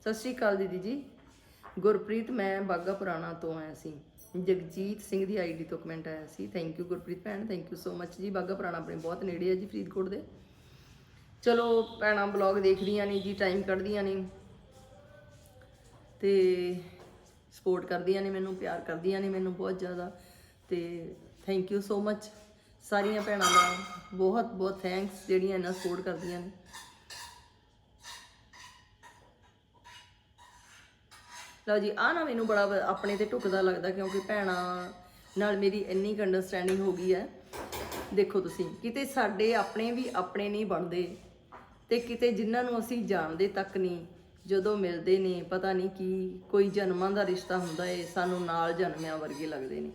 ਸਤਿ ਸ਼੍ਰੀ ਅਕਾਲ ਦੀਦੀ ਜੀ। ਗੁਰਪ੍ਰੀਤ, ਮੈਂ ਬਾਗਾ ਪੁਰਾਣਾ ਤੋਂ ਆਇਆ ਸੀ। ਜਗਜੀਤ ਸਿੰਘ ਦੀ ਆਈਡੀ ਤੋਂ ਕਮੈਂਟ ਆਇਆ ਸੀ। ਥੈਂਕ ਯੂ ਗੁਰਪ੍ਰੀਤ ਭੈਣ ਥੈਂਕ ਯੂ ਸੋ ਮੱਚ ਜੀ। ਬਾਗਾ ਪੁਰਾਣਾ ਆਪਣੇ ਬਹੁਤ ਨੇੜੇ ਹੈ ਜੀ ਫਰੀਦਕੋਟ ਦੇ। ਚਲੋ, ਭੈਣਾਂ ਬਲੌਗ ਦੇਖਦੀਆਂ ਨੇ ਜੀ ਟਾਈਮ ਕੱਢਦੀਆਂ ਨੇ ਤੇ ਸਪੋਰਟ ਕਰਦੀਆਂ ਨੇ ਮੈਨੂੰ, ਪਿਆਰ ਕਰਦੀਆਂ ਨੇ ਮੈਨੂੰ ਬਹੁਤ ਜ਼ਿਆਦਾ ਤੇ ਥੈਂਕ ਯੂ ਸੋ ਮੱਚ ਸਾਰੀਆਂ ਭੈਣਾਂ ਦਾ ਬਹੁਤ ਬਹੁਤ ਥੈਂਕਸ ਜਿਹੜੀਆਂ ਇਹਨਾਂ ਸਪੋਰਟ ਕਰਦੀਆਂ ਨੇ। ਲਓ ਜੀ ਆ ਨਾ ਮੈਨੂੰ ਬੜਾ ਆਪਣੇ ਤੇ ਢੁਕਦਾ ਲੱਗਦਾ ਕਿਉਂਕਿ ਭੈਣਾਂ ਨਾਲ ਮੇਰੀ ਇੰਨੀ ਕੁ ਅੰਡਰਸਟੈਂਡਿੰਗ ਹੋ ਗਈ ਹੈ। ਦੇਖੋ ਤੁਸੀਂ, ਕਿਤੇ ਸਾਡੇ ਆਪਣੇ ਵੀ ਆਪਣੇ ਨਹੀਂ ਬਣਦੇ ਤੇ ਕਿਤੇ ਜਿਨ੍ਹਾਂ ਨੂੰ ਅਸੀਂ ਜਾਣਦੇ ਤੱਕ ਨਹੀਂ ਜਦੋਂ ਮਿਲਦੇ ਨੇ ਪਤਾ ਨਹੀਂ ਕੀ ਕੋਈ ਜਨਮਾਂ ਦਾ ਰਿਸ਼ਤਾ ਹੁੰਦਾ ਏ ਸਾਨੂੰ ਨਾਲ ਜਨਮਿਆਂ ਵਰਗੇ ਲੱਗਦੇ ਨੇ।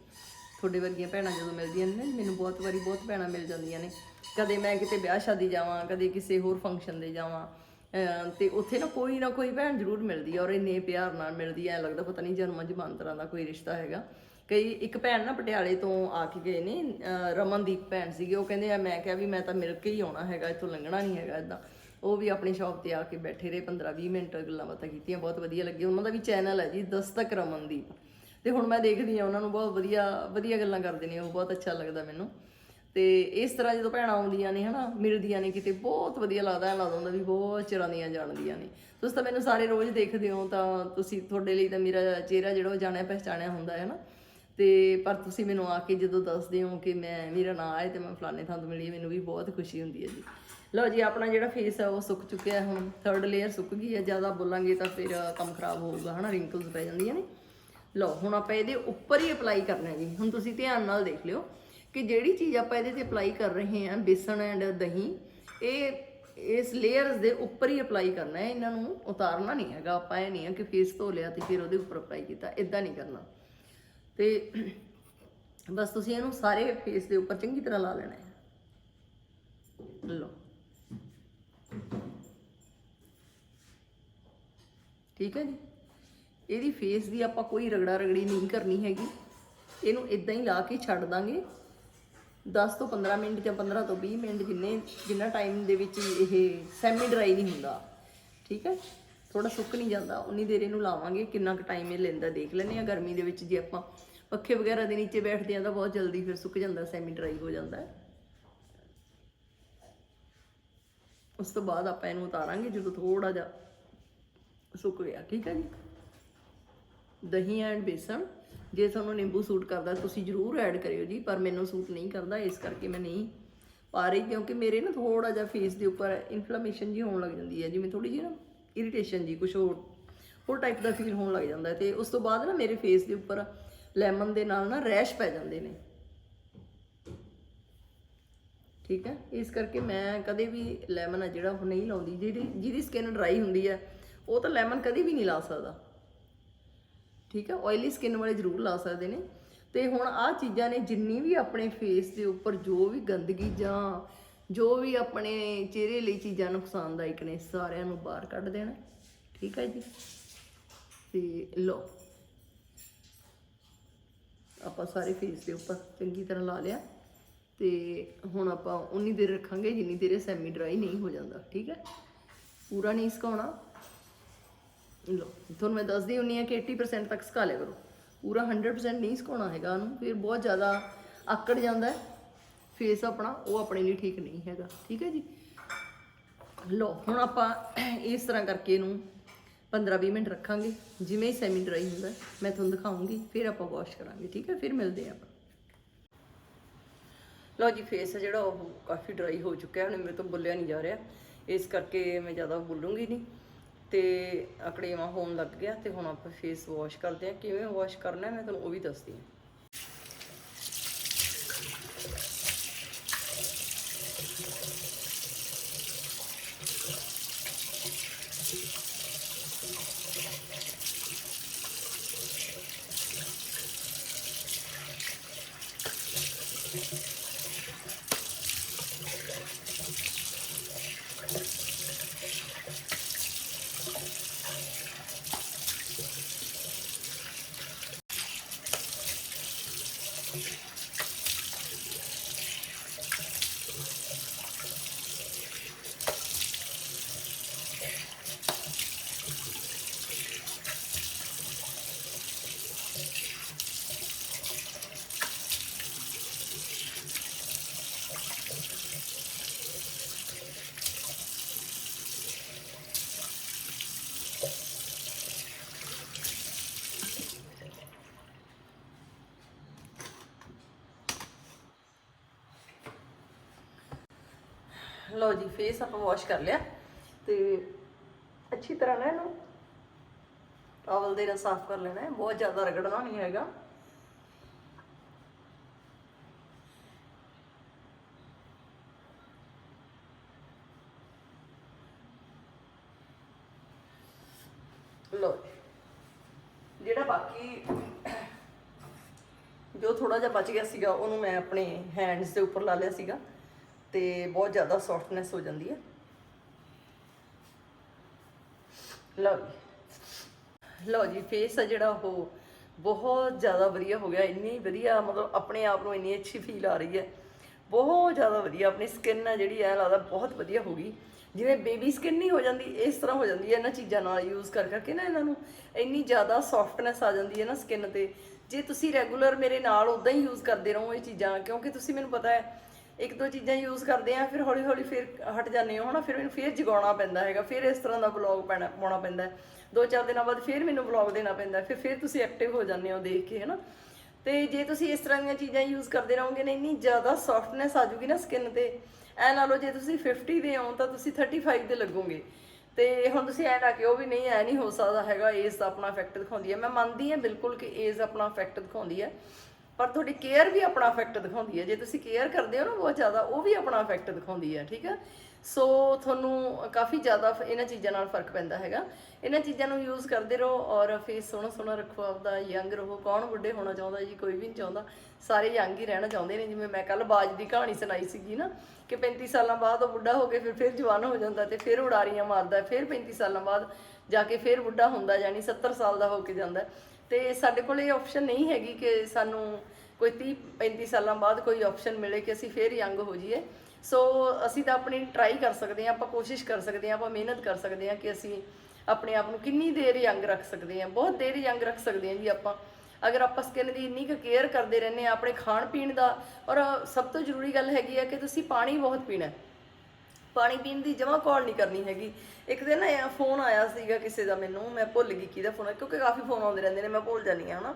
ਤੁਹਾਡੇ ਵਰਗੀਆਂ ਭੈਣਾਂ ਜਦੋਂ ਮਿਲਦੀਆਂ ਨੇ ਨਾ, ਮੈਨੂੰ ਬਹੁਤ ਵਾਰੀ ਬਹੁਤ ਭੈਣਾਂ ਮਿਲ ਜਾਂਦੀਆਂ ਨੇ। ਕਦੇ ਮੈਂ ਕਿਤੇ ਵਿਆਹ ਸ਼ਾਦੀ ਜਾਵਾਂ ਕਦੇ ਕਿਸੇ ਹੋਰ ਫੰਕਸ਼ਨ ਦੇ ਜਾਵਾਂ ਅਹ ਤੇ ਉੱਥੇ ਨਾ ਕੋਈ ਨਾ ਕੋਈ ਭੈਣ ਜ਼ਰੂਰ ਮਿਲਦੀ ਆ ਔਰ ਇੰਨੇ ਪਿਆਰ ਨਾਲ ਮਿਲਦੀ ਐ ਲੱਗਦਾ ਪਤਾ ਨਹੀਂ ਜਨਮਾਂ ਜਮਾਂਤਰਾਂ ਦਾ ਕੋਈ ਰਿਸ਼ਤਾ ਹੈਗਾ। ਕਈ ਇੱਕ ਭੈਣ ਨਾ ਪਟਿਆਲੇ ਤੋਂ ਆ ਕੇ ਗਏ ਨੇ ਰਮਨਦੀਪ ਭੈਣ ਸੀਗੇ ਉਹ ਕਹਿੰਦੇ ਆ ਮੈਂ ਕਿਹਾ ਵੀ ਮੈਂ ਤਾਂ ਮਿਲ ਕੇ ਹੀ ਆਉਣਾ ਹੈਗਾ ਇੱਥੋਂ ਲੰਘਣਾ ਨਹੀਂ ਹੈਗਾ ਇਦਾਂ ਉਹ ਵੀ ਆਪਣੀ ਸ਼ਾਪ ਤੇ ਆ ਕੇ ਬੈਠੇ ਰਹੇ 15 20 ਮਿੰਟ ਗੱਲਾਂ ਬਾਤਾਂ ਕੀਤੀਆਂ, ਬਹੁਤ ਵਧੀਆ ਲੱਗੀ ਉਹਨਾਂ ਦਾ ਵੀ ਚੈਨਲ ਹੈ ਜੀ, ਦਸਤਕ ਰਮਨਦੀਪ। ਤੇ ਹੁਣ ਮੈਂ ਦੇਖਦੀ ਆ ਉਹਨਾਂ ਨੂੰ ਬਹੁਤ ਵਧੀਆ ਵਧੀਆ ਗੱਲਾਂ ਕਰਦੇ ਨੇ, ਉਹ ਬਹੁਤ ਅੱਛਾ ਲੱਗਦਾ ਮੈਨੂੰ। ਤੇ ਇਸ ਤਰ੍ਹਾਂ ਜਦੋਂ ਭੈਣਾਂ ਆਉਂਦੀਆਂ ਨੇ, ਹਨਾ, ਮਿਲਦੀਆਂ ਨੇ ਕਿਤੇ, ਬਹੁਤ ਵਧੀਆ ਲੱਗਦਾ ਹੈ ਲੱਗਦਾ ਹੁੰਦਾ ਵੀ ਬਹੁਤ ਚਿਰਾਂ ਦੀਆਂ ਜਾਣਦੀਆਂ ਨੇ। ਤੁਸੀਂ ਤਾਂ ਮੈਨੂੰ ਸਾਰੇ ਰੋਜ਼ ਦੇਖਦੇ ਹੋ, ਤਾਂ ਤੁਸੀਂ, ਤੁਹਾਡੇ ਲਈ ਤਾਂ ਮੇਰਾ ਚਿਹਰਾ ਜਿਹੜਾ ਉਹ ਜਾਣਿਆ ਪਹਿਚਾਣਿਆ ਹੁੰਦਾ ਹੈ ਨਾ ਤੇ ਪਰ ਤੁਸੀਂ ਮੈਨੂੰ ਆ ਕੇ ਜਦੋਂ ਦੱਸਦੇ ਹੋ ਕਿ ਮੈਂ, ਮੇਰਾ ਨਾਂ ਆਏ ਤੇ ਮੈਂ ਫਲਾਣੇ ਥਾਂ ਤੋਂ ਮਿਲੀ, ਮੈਨੂੰ ਵੀ ਬਹੁਤ ਖੁਸ਼ੀ ਹੁੰਦੀ ਹੈ ਜੀ। ਲਓ ਜੀ, ਆਪਣਾ ਜਿਹੜਾ ਫੇਸ ਹੈ ਉਹ ਸੁੱਕ ਚੁੱਕਿਆ ਹੁਣ। ਥਰਡ ਲੇਅਰ ਸੁੱਕ ਗਈ ਹੈ। ਜ਼ਿਆਦਾ ਬੋਲਾਂਗੇ ਤਾਂ ਫਿਰ ਕੰਮ ਖਰਾਬ ਹੋਊਗਾ, ਹਨਾ? ਰਿੰਕਲਸ ਪੈ ਜਾਂਦੀਆਂ ਨੇ। ਲਓ, ਹੁਣ ਆਪਾਂ ਇਹਦੇ ਉੱਪਰ ਹੀ ਅਪਲਾਈ ਕਰਨਾ ਜੀ। ਹੁਣ ਤੁਸੀਂ ਧਿਆਨ ਨਾਲ ਦੇਖ ਲਿਓ ਕਿ ਜਿਹੜੀ ਚੀਜ਼ ਆਪਾਂ ਇਹਦੇ ਤੇ ਅਪਲਾਈ ਕਰ ਰਹੇ ਹਾਂ, ਬੇਸਣ ਐਂਡ ਦਹੀਂ, ਇਹ ਇਸ ਲੇਅਰਸ ਦੇ ਉੱਪਰ ਹੀ ਅਪਲਾਈ ਕਰਨਾ ਹੈ। ਇਹਨਾਂ ਨੂੰ ਉਤਾਰਨਾ ਨਹੀਂ ਹੈਗਾ। ਆਪਾਂ ਇਹ ਨਹੀਂ ਹੈ ਕਿ ਫੇਸ ਧੋ ਲਿਆ ਤੇ ਫਿਰ ਉਹਦੇ ਉੱਪਰ ਅਪਲਾਈ ਕੀਤਾ। ਇਦਾਂ ਨਹੀਂ ਕਰਨਾ। ਤੇ ਬਸ ਤੁਸੀਂ ਇਹਨੂੰ ਸਾਰੇ ਫੇਸ ਦੇ ਉੱਪਰ ਚੰਗੀ ਤਰ੍ਹਾਂ ਲਾ ਲੈਣਾ ਹੈ। ਲਓ। ਠੀਕ ਹੈ ਜੀ? ਇਹਦੀ ਫੇਸ ਦੀ ਆਪਾਂ ਕੋਈ ਰਗੜਾ ਰਗੜੀ ਨਹੀਂ ਕਰਨੀ ਹੈਗੀ। ਇਹਨੂੰ ਇਦਾਂ ਹੀ ਲਾ ਕੇ ਛੱਡ ਦਾਂਗੇ। 10 ਤੋਂ 15 ਮਿੰਟ ਜਾਂ 15 ਤੋਂ 20 ਮਿੰਟ ਜਿੰਨੇ, ਜਿੰਨਾ ਟਾਈਮ ਦੇ ਵਿੱਚ ਇਹ ਸੈਮੀ ਡਰਾਈ ਨਹੀਂ ਹੁੰਦਾ। ਠੀਕ ਹੈ? ਥੋੜਾ ਸੁੱਕ ਨਹੀਂ ਜਾਂਦਾ। ਉਨੀ ਦੇਰ ਇਹਨੂੰ ਲਾਵਾਂਗੇ। ਕਿੰਨਾ ਕੁ ਟਾਈਮ ਇਹ ਲੈਂਦਾ ਦੇਖ ਲੈਂਦੇ ਆ ਗਰਮੀ ਦੇ ਵਿੱਚ ਜੇ ਆਪਾਂ ਪੱਖੇ ਵਗੈਰਾ ਦੇ ਨੀਚੇ ਬੈਠਦੇ ਆ ਤਾਂ ਬਹੁਤ ਜਲਦੀ ਫਿਰ ਸੁੱਕ ਜਾਂਦਾ ਸੈਮੀ ਡਰਾਈ ਹੋ ਜਾਂਦਾ ਹੈ। ਉਸ ਤੋਂ ਬਾਅਦ ਆਪਾਂ ਇਹਨੂੰ ਉਤਾਰਾਂਗੇ। ਜਦੋਂ ਥੋੜਾ ਜਿਹਾ ਸੁੱਕ ਗਿਆ, ਠੀਕ ਹੈ ਜੀ? ਦਹੀਂ ਐਂਡ ਬੇਸਣ, ਜੇ ਤੁਹਾਨੂੰ ਨਿੰਬੂ ਸੂਟ ਕਰਦਾ ਤੁਸੀਂ ਜਰੂਰ ਐਡ ਕਰਿਓ ਜੀ, ਪਰ ਮੈਨੂੰ ਸੂਟ ਨਹੀਂ ਕਰਦਾ, ਇਸ ਕਰਕੇ ਮੈਂ ਨਹੀਂ ਪਾ ਰਹੀ, ਕਿਉਂਕਿ ਮੇਰੇ ਨਾ ਥੋੜਾ ਜਿਹਾ ਫੇਸ ਦੇ ਉੱਪਰ ਇਨਫਲੇਮੇਸ਼ਨ ਜੀ ਹੋਣ ਲੱਗ ਜਾਂਦੀ ਹੈ, ਜਿਵੇਂ ਥੋੜੀ ਜਿਹੀ ਨਾ ਇਰੀਟੇਸ਼ਨ ਜੀ ਕੁਝ ਹੋਰ ਹੋਰ ਟਾਈਪ ਦਾ ਫੀਲ ਹੋਣ ਲੱਗ ਜਾਂਦਾ ਹੈ, ਤੇ ਉਸ ਤੋਂ ਬਾਅਦ ਨਾ ਮੇਰੇ ਫੇਸ ਦੇ ਉੱਪਰ ਲੈਮਨ ਦੇ ਨਾਲ ਨਾ ਰੈਸ਼ ਪੈ ਜਾਂਦੇ ਨੇ। ਠੀਕ ਹੈ? ਇਸ ਕਰਕੇ ਮੈਂ ਕਦੇ ਵੀ ਲੈਮਨ ਆ ਜਿਹੜਾ ਉਹ ਨਹੀਂ ਲਾਉਂਦੀ, ਜਿਹੜੀ, ਜਿਹਦੀ ਸਕਿਨ ਡਰਾਈ ਹੁੰਦੀ ਹੈ ਉਹ ਤਾਂ ਲੈਮਨ ਕਦੇ ਵੀ ਨਹੀਂ ਲਾ ਸਕਦਾ। ਠੀਕ ਹੈ ਆਇਲੀ ਸਕਿਨ ਵਾਲੇ ਜ਼ਰੂਰ ਲਾ ਸਕਦੇ ਨੇ। ਤੇ ਹੁਣ ਆਹ ਚੀਜ਼ਾਂ ਨੇ ਜਿੰਨੀ ਵੀ ਆਪਣੇ ਫੇਸ ਦੇ ਉੱਪਰ ਜੋ ਵੀ ਗੰਦਗੀ ਜਾਂ ਜੋ ਵੀ ਆਪਣੇ ਚਿਹਰੇ ਲਈ ਚੀਜ਼ਾਂ ਨੁਕਸਾਨਦਾਇਕ ਨੇ, ਸਾਰਿਆਂ ਨੂੰ ਬਾਹਰ ਕੱਢ ਦੇਣਾ। ਠੀਕ ਹੈ ਜੀ। ਤੇ ਲੋ ਆਪਾਂ ਸਾਰੇ ਫੇਸ ਦੇ ਉੱਪਰ ਚੰਗੀ ਤਰ੍ਹਾਂ ਲਾ ਲਿਆ। ਤੇ ਹੁਣ ਆਪਾਂ ਉਨੀ ਦੇਰ ਰੱਖਾਂਗੇ, ਜਿੰਨੀ ਦੇਰ ਸੈਮੀ ਡਰਾਈ ਨਹੀਂ ਹੋ ਜਾਂਦਾ। ਠੀਕ ਹੈ। ਪੂਰਾ ਨਹੀਂ ਸੁਕਾਉਣਾ। ਲੋ ਤੁਹਾਨੂੰ ਮੈਂ ਦੱਸਦੀ ਹੁੰਨੀ ਆ ਕਿ 80% ਤੱਕ ਸੁਕਾ ਲਿਆ ਕਰੋ। ਪੂਰਾ 100% ਨਹੀਂ ਸੁਕਾਉਣਾ ਹੈਗਾ ਉਹਨੂੰ, ਫਿਰ ਬਹੁਤ ਜ਼ਿਆਦਾ ਆਕੜ ਜਾਂਦਾ ਹੈ। ਫੇਸ ਆਪਣਾ, ਉਹ ਆਪਣੇ ਲਈ ਠੀਕ ਨਹੀਂ ਹੈਗਾ, ਠੀਕ ਹੈ ਜੀ? ਲੋ ਹੁਣ ਆਪਾਂ ਇਸ ਤਰ੍ਹਾਂ ਕਰਕੇ ਇਹਨੂੰ 15-20 ਮਿੰਟ ਰੱਖਾਂਗੇ। ਜਿਵੇਂ ਹੀ ਸੈਮੀ ਡਰਾਈ ਹੁੰਦਾ ਮੈਂ ਤੁਹਾਨੂੰ ਦਿਖਾਉਂਗੀ, ਫਿਰ ਆਪਾਂ ਵਾਸ਼ ਕਰਾਂਗੇ, ਠੀਕ ਹੈ? ਫਿਰ ਮਿਲਦੇ ਆਪਾਂ। ਲਓ ਜੀ ਫੇਸ ਜਿਹੜਾ, ਉਹ ਕਾਫੀ ਡਰਾਈ ਹੋ ਚੁੱਕਿਆ ਹੈ ਹੁਣ ਮੇਰੇ ਤੋਂ ਬੋਲਿਆ ਨਹੀਂ ਜਾ ਰਿਹਾ। ਇਸ ਕਰਕੇ ਮੈਂ ਜ਼ਿਆਦਾ ਬੋਲੂੰਗੀ ਨਹੀਂ। ਤੇ ਅਕੜੇਵਾ ਹੋਣ ਲੱਗ ਗਿਆ ਤੇ ਹੁਣ ਆਪਾਂ ਫੇਸ ਵਾਸ਼ ਕਰਦੇ ਹਾਂ। ਕਿਵੇਂ ਵਾਸ਼ ਕਰਨਾ ਮੈਂ ਤੁਹਾਨੂੰ ਉਹ ਵੀ ਦੱਸਦੀ ਹਾਂ। ਲਓ ਜੀ ਫੇਸ ਆਪਾਂ ਵਾਸ਼ ਕਰ ਲਿਆ ਤੇ ਅੱਛੀ ਤਰ੍ਹਾਂ ਨਾ ਇਹਨੂੰ ਟਾਵਲ ਦੇ ਨਾਲ ਸਾਫ਼ ਕਰ ਲੈਣਾ ਹੈ ਬਹੁਤ ਜ਼ਿਆਦਾ ਰਗੜਨਾ ਨਹੀਂ ਹੈਗਾ ਲਓ ਜੀ। ਜਿਹੜਾ ਬਾਕੀ ਜੋ ਥੋੜਾ ਜਿਹਾ ਬਚ ਗਿਆ ਸੀਗਾ, ਉਹਨੂੰ ਮੈਂ ਆਪਣੇ ਹੈਂਡਸ ਦੇ ਉੱਪਰ ਲਾ ਲਿਆ ਸੀਗਾ ਤੇ ਬਹੁਤ ਜ਼ਿਆਦਾ ਸੌਫਟਨੈਸ ਹੋ ਜਾਂਦੀ ਹੈ। ਲਓ ਜੀ। ਲਓ ਜੀ ਫੇਸ ਆ ਜਿਹੜਾ ਉਹ ਬਹੁਤ ਜ਼ਿਆਦਾ ਵਧੀਆ ਹੋ ਗਿਆ। ਇੰਨੀ ਵਧੀਆ, ਮਤਲਬ ਆਪਣੇ ਆਪ ਨੂੰ ਇੰਨੀ ਅੱਛੀ ਫੀਲ ਆ ਰਹੀ ਹੈ। ਬਹੁਤ ਜ਼ਿਆਦਾ ਵਧੀਆ, ਆਪਣੀ ਸਕਿਨ ਆ ਜਿਹੜੀ, ਐ ਲੱਗਦਾ ਬਹੁਤ ਵਧੀਆ ਹੋ ਗਈ। ਜਿਵੇਂ ਬੇਬੀ ਸਕਿਨ ਨਹੀਂ ਹੋ ਜਾਂਦੀ, ਇਸ ਤਰ੍ਹਾਂ ਹੋ ਜਾਂਦੀ ਹੈ। ਇਹਨਾਂ ਚੀਜ਼ਾਂ ਨਾਲ ਯੂਜ਼ ਕਰ ਕਰਕੇ ਨਾ ਇਹਨਾਂ ਨੂੰ ਇੰਨੀ ਜ਼ਿਆਦਾ ਸੌਫਟਨੈਸ ਆ ਜਾਂਦੀ ਹੈ ਨਾ ਸਕਿਨ ਤੇ। ਜੇ ਤੁਸੀਂ ਰੈਗੂਲਰ ਮੇਰੇ ਨਾਲ ਉਦਾਂ ਹੀ ਯੂਜ਼ ਕਰਦੇ ਰਹੋ ਇਹ ਚੀਜ਼ਾਂ, ਕਿਉਂਕਿ ਤੁਸੀਂ ਮੈਨੂੰ ਪਤਾ ਹੈ ਇੱਕ ਦੋ ਚੀਜ਼ਾਂ ਯੂਜ਼ ਕਰਦੇ ਆ ਫਿਰ ਹੌਲੀ ਹੌਲੀ ਫਿਰ ਹਟ ਜਾਂਦੇ ਹੋ, ਹਨਾ, ਫਿਰ ਮੈਨੂੰ ਫਿਰ ਜਗਾਉਣਾ ਪੈਂਦਾ ਹੈਗਾ, ਫਿਰ ਇਸ ਤਰ੍ਹਾਂ ਦਾ ਵਲੌਗ ਪੈਣਾ, ਪਾਉਣਾ ਪੈਂਦਾ ਦੋ ਚਾਰ ਦਿਨਾਂ ਬਾਅਦ ਫਿਰ ਮੈਨੂੰ ਵਲੌਗ ਦੇਣਾ ਪੈਂਦਾ ਫਿਰ ਫਿਰ ਤੁਸੀਂ ਐਕਟਿਵ ਹੋ ਜਾਂਦੇ ਹੋ ਦੇਖ ਕੇ, ਹਨਾ। ਤੇ ਜੇ ਤੁਸੀਂ ਇਸ ਤਰ੍ਹਾਂ ਦੀਆਂ ਚੀਜ਼ਾਂ ਯੂਜ਼ ਕਰਦੇ ਰਹੋਗੇ ਨਾ, ਇੰਨੀ ਜ਼ਿਆਦਾ ਸੌਫਟਨੈਸ ਆ ਜੂਗੀ ਨਾ ਸਕਿਨ ਤੇ। ਐ ਲਾ ਲਓ, ਜੇ ਤੁਸੀਂ 50 ਦੇ ਹੋ, ਤਾਂ ਤੁਸੀਂ 35 ਦੇ ਲੱਗੋਗੇ। ਤੇ ਹੁਣ ਤੁਸੀਂ ਐ ਨਾ ਕਿ, ਉਹ ਵੀ ਨਹੀਂ, ਐ ਨਹੀਂ ਹੋ ਸਕਦਾ ਹੈਗਾ ਏਜ ਦਾ ਆਪਣਾ ਇਫੈਕਟ ਦਿਖਾਉਂਦੀ ਹੈ। ਮੈਂ ਮੰਨਦੀ ਹਾਂ ਬਿਲਕੁਲ ਕਿ ਏਜ ਆਪਣਾ ਇਫੈਕਟ ਦਿਖਾਉਂਦੀ ਹੈ। ਪਰ ਤੁਹਾਡੀ ਕੇਅਰ ਵੀ ਆਪਣਾ ਇਫੈਕਟ ਦਿਖਾਉਂਦੀ ਹੈ। ਜੇ ਤੁਸੀਂ ਕੇਅਰ ਕਰਦੇ ਹੋ ਨਾ ਬਹੁਤ ਜ਼ਿਆਦਾ, ਉਹ ਵੀ ਆਪਣਾ ਇਫੈਕਟ ਦਿਖਾਉਂਦੀ ਹੈ, ਠੀਕ ਹੈ? ਸੋ ਤੁਹਾਨੂੰ ਕਾਫੀ ਜ਼ਿਆਦਾ ਫ- ਇਹਨਾਂ ਚੀਜ਼ਾਂ ਨਾਲ ਫ਼ਰਕ ਪੈਂਦਾ ਹੈਗਾ। ਇਹਨਾਂ ਚੀਜ਼ਾਂ ਨੂੰ ਯੂਜ਼ ਕਰਦੇ ਰਹੋ ਔਰ ਫੇਸ ਸੋਹਣਾ ਸੋਹਣਾ ਰੱਖੋ ਆਪਦਾ, ਯੰਗ ਰਹੋ। ਕੌਣ ਬੁੱਢੇ ਹੋਣਾ ਚਾਹੁੰਦਾ ਜੀ? ਕੋਈ ਵੀ ਨਹੀਂ ਚਾਹੁੰਦਾ। ਸਾਰੇ ਯੰਗ ਹੀ ਰਹਿਣਾ ਚਾਹੁੰਦੇ ਨੇ। ਜਿਵੇਂ ਮੈਂ ਕੱਲ ਬਾਜ ਦੀ ਕਹਾਣੀ ਸੁਣਾਈ ਸੀਗੀ ਨਾ ਕਿ 35 ਸਾਲਾਂ ਬਾਅਦ ਉਹ ਬੁੱਢਾ ਹੋ ਕੇ ਫਿਰ ਫਿਰ ਜਵਾਨ ਹੋ ਜਾਂਦਾ ਤੇ ਫਿਰ ਉਡਾਰੀਆਂ ਮਾਰਦਾ, ਫਿਰ 35 ਸਾਲਾਂ ਬਾਅਦ ਜਾ ਕੇ ਫਿਰ ਬੁੱਢਾ ਹੁੰਦਾ ਯਾਨੀ 70 ਸਾਲ ਦਾ ਹੋ ਕੇ ਜਾਂਦਾ। ਹੈ। ਤੇ ਸਾਡੇ ਕੋਲ ਇਹ ਆਪਸ਼ਨ ਨਹੀਂ ਹੈਗੀ ਕਿ ਸਾਨੂੰ ਕੋਈ 30 35 ਸਾਲਾਂ ਬਾਅਦ ਕੋਈ ਆਪਸ਼ਨ ਮਿਲੇ ਕਿ ਅਸੀਂ ਫੇਰ ਯੰਗ ਹੋ ਜਾਈਏ। ਸੋ ਅਸੀਂ ਤਾਂ ਆਪਣੀ ਟਰਾਈ ਕਰ ਸਕਦੇ ਹਾਂ, ਆਪਾਂ ਕੋਸ਼ਿਸ਼ ਕਰ ਸਕਦੇ ਹਾਂ, ਆਪਾਂ ਮਿਹਨਤ ਕਰ ਸਕਦੇ ਹਾਂ ਕਿ ਅਸੀਂ ਆਪਣੇ ਆਪ ਨੂੰ ਕਿੰਨੀ ਦੇਰ ਯੰਗ ਰੱਖ ਸਕਦੇ ਹਾਂ। ਬਹੁਤ ਦੇਰ ਯੰਗ ਰੱਖ ਸਕਦੇ ਹਾਂ ਜੀ ਆਪਾਂ। ਅਗਰ ਆਪਾਂ ਸਕਿਨ ਦੀ ਇੰਨੀ ਕੁ ਕੇਅਰ ਕਰਦੇ ਰਹਿੰਦੇ ਹਾਂ ਆਪਣੇ ਖਾਣ ਪੀਣ ਦਾ, ਔਰ ਸਭ ਤੋਂ ਜ਼ਰੂਰੀ ਗੱਲ ਹੈਗੀ ਹੈ ਕਿ ਤੁਸੀਂ ਪਾਣੀ ਬਹੁਤ ਪੀਣਾ ਪਾਣੀ ਪੀਣ ਦੀ ਜਮਾ ਕਾਲ ਨਹੀਂ ਕਰਨੀ ਹੈਗੀ। ਇੱਕ ਦਿਨ ਨਾ ਫੋਨ ਆਇਆ ਸੀਗਾ ਕਿਸੇ ਦਾ ਮੈਨੂੰ, ਮੈਂ ਭੁੱਲ ਗਈ ਕਿਹਦਾ ਫੋਨ ਕਿਉਂਕਿ ਕਾਫੀ ਫੋਨ ਆਉਂਦੇ ਰਹਿੰਦੇ ਨੇ, ਮੈਂ ਭੁੱਲ ਜਾਂਦੀ ਹਾਂ ਹਨਾ।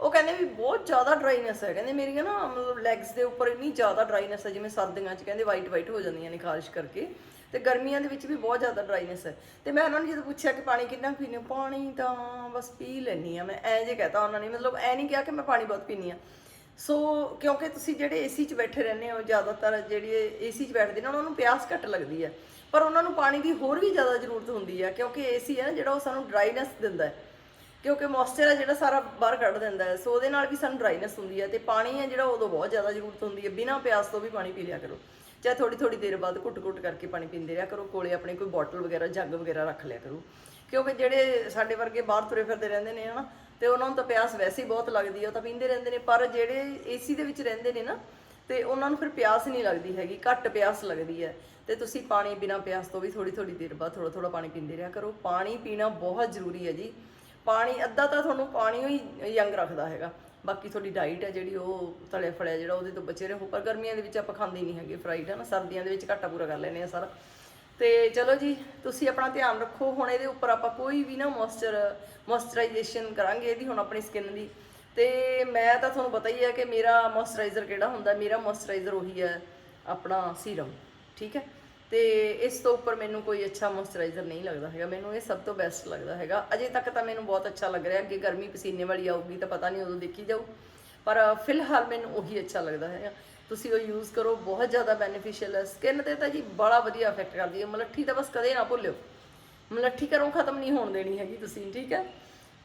ਉਹ ਕਹਿੰਦੇ ਵੀ ਬਹੁਤ ਜ਼ਿਆਦਾ ਡਰਾਈਨੈਸ ਹੈ, ਕਹਿੰਦੇ ਮੇਰੀਆਂ ਨਾ ਮਤਲਬ ਲੈਗਸ ਦੇ ਉੱਪਰ ਇੰਨੀ ਜ਼ਿਆਦਾ ਡਰਾਈਨੈਸ ਹੈ, ਜਿਵੇਂ ਸਰਦੀਆਂ 'ਚ ਕਹਿੰਦੇ ਵਾਈਟ ਵਾਈਟ ਹੋ ਜਾਂਦੀਆਂ ਨੇ ਖਾਰਿਸ਼ ਕਰਕੇ, ਤੇ ਗਰਮੀਆਂ ਦੇ ਵਿੱਚ ਵੀ ਬਹੁਤ ਜ਼ਿਆਦਾ ਡਰਾਈਨੈਸ ਹੈ। ਤੇ ਮੈਂ ਉਹਨਾਂ ਨੂੰ ਜਦੋਂ ਪੁੱਛਿਆ ਕਿ ਪਾਣੀ ਕਿੰਨਾ ਪੀਂਦੇ ਹੋ, ਪਾਣੀ ਤਾਂ ਬਸ ਪੀ ਲੈਣੀ ਆ ਮੈਂ, ਐਂ ਜੇ ਕਹਤਾ ਉਹਨਾਂ ਨੇ, ਮਤਲਬ ਐ ਨਹੀਂ ਕਿਹਾ ਕਿ ਮੈਂ ਪਾਣੀ ਬਹੁਤ ਪੀਨੀ ਆ ਸੋ ਕਿਉਂਕਿ ਤੁਸੀਂ ਜਿਹੜੇ ਏਸੀ 'ਚ ਬੈਠੇ ਰਹਿੰਦੇ ਹੋ, ਜ਼ਿਆਦਾਤਰ ਜਿਹੜੇ ਏਸੀ 'ਚ ਬੈਠਦੇ ਨੇ, ਉਹਨਾਂ ਨੂੰ ਪਿਆਸ ਘੱਟ ਲੱਗਦੀ ਹੈ। ਪਰ ਉਹਨਾਂ ਨੂੰ ਪਾਣੀ ਦੀ ਹੋਰ ਵੀ ਜ਼ਿਆਦਾ ਜ਼ਰੂਰਤ ਹੁੰਦੀ ਹੈ, ਕਿਉਂਕਿ ਏਸੀ ਹੈ ਨਾ, ਜਿਹੜਾ ਉਹ ਸਾਨੂੰ ਡਰਾਈਨੈਸ ਦਿੰਦਾ ਹੈ। ਕਿਉਂਕਿ ਮੋਇਸਚਰ ਹੈ ਜਿਹੜਾ ਸਾਰਾ ਬਾਹਰ ਕੱਢ ਦਿੰਦਾ ਹੈ, ਸੋ ਉਹਦੇ ਨਾਲ ਵੀ ਸਾਨੂੰ ਡਰਾਈਨੈਸ ਹੁੰਦੀ ਹੈ ਤੇ ਪਾਣੀ ਹੈ ਜਿਹੜਾ ਉਦੋਂ ਬਹੁਤ ਜ਼ਿਆਦਾ ਜ਼ਰੂਰਤ ਹੁੰਦੀ ਹੈ। ਬਿਨਾਂ ਪਿਆਸ ਤੋਂ ਵੀ ਪਾਣੀ ਪੀ ਲਿਆ ਕਰੋ। ਚਾਹੇ ਥੋੜੀ ਥੋੜੀ ਦੇਰ ਬਾਅਦ ਘੁੱਟ-ਘੁੱਟ ਕਰਕੇ ਪਾਣੀ ਪੀਂਦੇ ਰਿਹਾ ਕਰੋ, ਕੋਲੇ ਆਪਣੇ ਕੋਈ ਬੋਟਲ ਵਗੈਰਾ ਜੱਗ ਵਗੈਰਾ ਰੱਖ ਲਿਆ ਕਰੋ। ਕਿਉਂਕਿ ਜਿਹੜੇ ਸਾਡੇ ਵਰਗੇ ਬਾਹਰ ਤੁਰੇ ਫਿਰਦੇ ਰਹਿੰਦੇ ਨੇ, ਹਨਾ ਤੇ ਉਹਨਾਂ ਨੂੰ ਤਾਂ ਪਿਆਸ ਵੈਸੇ ਹੀ ਬਹੁਤ ਲੱਗਦੀ ਹੈ ਉਹ ਤਾਂ ਪੀਂਦੇ ਰਹਿੰਦੇ ਨੇ, ਪਰ ਜਿਹੜੇ ਏਸੀ ਦੇ ਵਿੱਚ ਰਹਿੰਦੇ ਨੇ ਨਾ, ਤੇ ਉਹਨਾਂ ਨੂੰ ਫਿਰ ਪਿਆਸ ਨਹੀਂ ਲੱਗਦੀ ਹੈਗੀ, ਘੱਟ ਪਿਆਸ ਲੱਗਦੀ ਹੈ। ਤੇ ਤੁਸੀਂ ਪਾਣੀ ਬਿਨਾਂ ਪਿਆਸ ਤੋਂ ਵੀ ਥੋੜੀ ਥੋੜੀ ਦੇਰ ਬਾਅਦ ਥੋੜਾ ਥੋੜਾ ਪਾਣੀ ਪੀਂਦੇ ਰਿਹਾ ਕਰੋ। ਪਾਣੀ ਪੀਣਾ ਬਹੁਤ ਜ਼ਰੂਰੀ ਹੈ ਜੀ। ਪਾਣੀ, ਅੱਧਾ ਤਾਂ ਤੁਹਾਨੂੰ ਪਾਣੀ ਹੀ ਯੰਗ ਰੱਖਦਾ ਹੈਗਾ। ਬਾਕੀ ਤੁਹਾਡੀ ਡਾਈਟ ਹੈ ਜਿਹੜੀ ਉਹ ਤਲੇ ਫੜਿਆ ਜਿਹੜਾ ਉਹਦੇ ਤੋਂ ਬਚੇ ਰਹੋ, ਪਰ ਗਰਮੀਆਂ ਦੇ ਵਿੱਚ ਆਪਾਂ ਖਾਂਦੇ ਨਹੀਂ ਹੈਗੇ ਫਰਾਈਡ ਹੈ ਨਾ, ਸਰਦੀਆਂ ਦੇ ਵਿੱਚ ਘਾਟਾ ਪੂਰਾ ਕਰ ਲੈਂਦੇ ਆ ਸਾਰਾ। ਤੇ ਚਲੋ ਜੀ, ਤੁਸੀਂ ਆਪਣਾ ਧਿਆਨ ਰੱਖੋ। ਹੁਣ ਇਹਦੇ ਉੱਪਰ ਆਪਾਂ ਕੋਈ ਵੀ ਨਾ ਮੋਇਸਚਰ ਮੋਇਸਚਰਾਈਜੇਸ਼ਨ ਕਰਾਂਗੇ ਇਹਦੀ, ਹੁਣ ਆਪਣੀ ਸਕਿਨ ਦੀ। ਤੇ ਮੈਂ ਤਾਂ ਤੁਹਾਨੂੰ ਪਤਾ ਹੀ ਹੈ ਕਿ ਮੇਰਾ ਮੋਇਸਚਰਾਈਜ਼ਰ ਕਿਹੜਾ ਹੁੰਦਾ ਮੇਰਾ ਮੋਇਸਚਰਾਈਜ਼ਰ ਉਹੀ ਹੈ ਆਪਣਾ ਸੀਰਮ ਠੀਕ ਹੈ? ਤੇ ਇਸ ਤੋਂ ਉੱਪਰ ਮੈਨੂੰ ਕੋਈ ਅੱਛਾ ਮੋਇਸਚਰਾਈਜ਼ਰ ਨਹੀਂ ਲੱਗਦਾ ਹੈਗਾ। ਮੈਨੂੰ ਇਹ ਸਭ ਤੋਂ ਬੈਸਟ ਲੱਗਦਾ ਹੈਗਾ। ਅਜੇ ਤੱਕ ਤਾਂ ਮੈਨੂੰ ਬਹੁਤ ਅੱਛਾ ਲੱਗ ਰਿਹਾ, ਅੱਗੇ ਗਰਮੀ ਪਸੀਨੇ ਵਾਲੀ ਆਊਗੀ ਤਾਂ ਪਤਾ ਨਹੀਂ ਉਦੋਂ ਦੇਖੀ ਜਾਊ। ਪਰ ਫਿਲਹਾਲ ਮੈਨੂੰ ਉਹੀ ਅੱਛਾ ਲੱਗਦਾ ਹੈਗਾ। ਤੁਸੀਂ ਉਹ ਯੂਜ਼ ਕਰੋ, ਬਹੁਤ ਜ਼ਿਆਦਾ ਬੈਨੀਫੀਸ਼ੀਅਲ ਹੈ। ਸਕਿਨ ਤੇ ਤਾਂ ਜੀ ਬੜਾ ਵਧੀਆ ਇਫੈਕਟ ਕਰਦੀ ਹੈ। ਮਲੱਠੀ ਤਾਂ ਬਸ ਕਦੇ ਨਾ ਭੁੱਲਿਓ। ਮਲੱਠੀ ਘਰੋਂ ਖਤਮ ਨਹੀਂ ਹੋਣ ਦੇਣੀ ਹੈਗੀ ਤੁਸੀਂ, ਠੀਕ ਹੈ?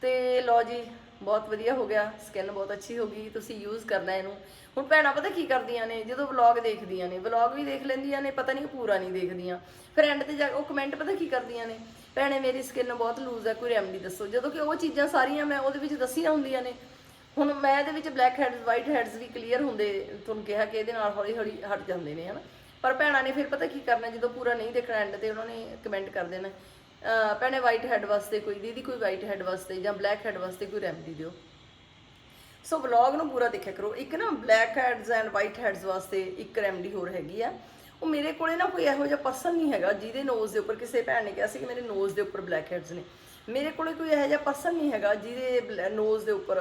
ਤੇ ਲਓ ਜੀ, ਬਹੁਤ ਵਧੀਆ ਹੋ ਗਿਆ। ਸਕਿਨ ਬਹੁਤ ਅੱਛੀ ਹੋ ਗਈ। ਤੁਸੀਂ ਯੂਜ਼ ਕਰਨਾ ਇਹਨੂੰ। ਹੁਣ ਭੈਣਾਂ ਪਤਾ ਕੀ ਕਰਦੀਆਂ ਨੇ? ਜਦੋਂ ਵਲੌਗ ਦੇਖਦੀਆਂ ਨੇ ਵਲੌਗ ਵੀ ਦੇਖ ਲੈਂਦੀਆਂ ਨੇ, ਪਤਾ ਨਹੀਂ ਪੂਰਾ ਨਹੀਂ ਦੇਖਦੀਆਂ। ਫਿਰ ਐਂਡ ਤੇ ਜਾ ਉਹ ਕਮੈਂਟ ਪਤਾ ਕੀ ਕਰਦੀਆਂ ਨੇ? ਭੈਣੇ ਮੇਰੀ ਸਕਿਨ ਬਹੁਤ ਲੂਜ਼ ਹੈ, ਕੋਈ ਰੈਮਡੀ ਦੱਸੋ। ਜਦੋਂ ਕਿ ਉਹ ਚੀਜ਼ਾਂ ਸਾਰੀਆਂ ਮੈਂ ਉਹਦੇ ਵਿੱਚ ਦੱਸੀਆਂ ਹੁੰਦੀਆਂ ਨੇ। ਹੁਣ ਮੈਂ ਇਹਦੇ ਵਿੱਚ ਬਲੈਕ ਹੈਡਸ ਵਾਈਟ ਹੈਡਸ ਵੀ ਕਲੀਅਰ ਹੁੰਦੇ, ਤੁਹਾਨੂੰ ਕਿਹਾ ਕਿ ਇਹਦੇ ਨਾਲ ਹੌਲੀ ਹੌਲੀ ਹਟ ਜਾਂਦੇ ਨੇ, ਹਨਾ। ਪਰ ਭੈਣਾਂ ਨੇ ਫਿਰ ਪਤਾ ਕੀ ਕਰਨਾ, ਜਦੋਂ ਪੂਰਾ ਨਹੀਂ ਦੇਖਣਾ ਐਂਡ ਤੇ, ਉਹਨਾਂ ਨੇ ਕਮੈਂਟ ਕਰ ਦੇਣਾ। ਭੈਣੇ ਵਾਈਟ ਹੈਡ ਵਾਸਤੇ ਕੋਈ, ਦੀਦੀ ਕੋਈ ਵਾਈਟ ਹੈਡ ਵਾਸਤੇ ਜਾਂ ਬਲੈਕ ਹੈਡ ਵਾਸਤੇ ਕੋਈ ਰੈਮਡੀ ਦਿਓ। ਸੋ ਵਲੌਗ ਨੂੰ ਪੂਰਾ ਦੇਖਿਆ ਕਰੋ। ਇੱਕ ਨਾ blackheads and white heads ਵਾਸਤੇ ਇੱਕ ਰੈਮਡੀ ਹੋਰ ਹੈਗੀ ਆ। ਉਹ ਮੇਰੇ ਕੋਲੇ ਨਾ ਕੋਈ ਇਹੋ ਜਿਹਾ ਪਰਸਨ ਨਹੀਂ ਹੈਗਾ ਜਿਹਦੇ ਨੋਜ਼ ਦੇ ਉੱਪਰ ਕਿਸੇ ਭੈਣ ਨੇ ਕਿਹਾ ਸੀ ਕਿ ਮੇਰੇ ਨੋਜ਼ ਦੇ ਉੱਪਰ ਬਲੈਕ ਹੈਡਸ ਨੇ। ਮੇਰੇ ਕੋਲੇ ਕੋਈ ਇਹੋ ਜਿਹਾ ਪਰਸਨ ਨਹੀਂ ਹੈਗਾ ਜਿਹਦੇ ਨੋਜ਼ ਦੇ ਉੱਪਰ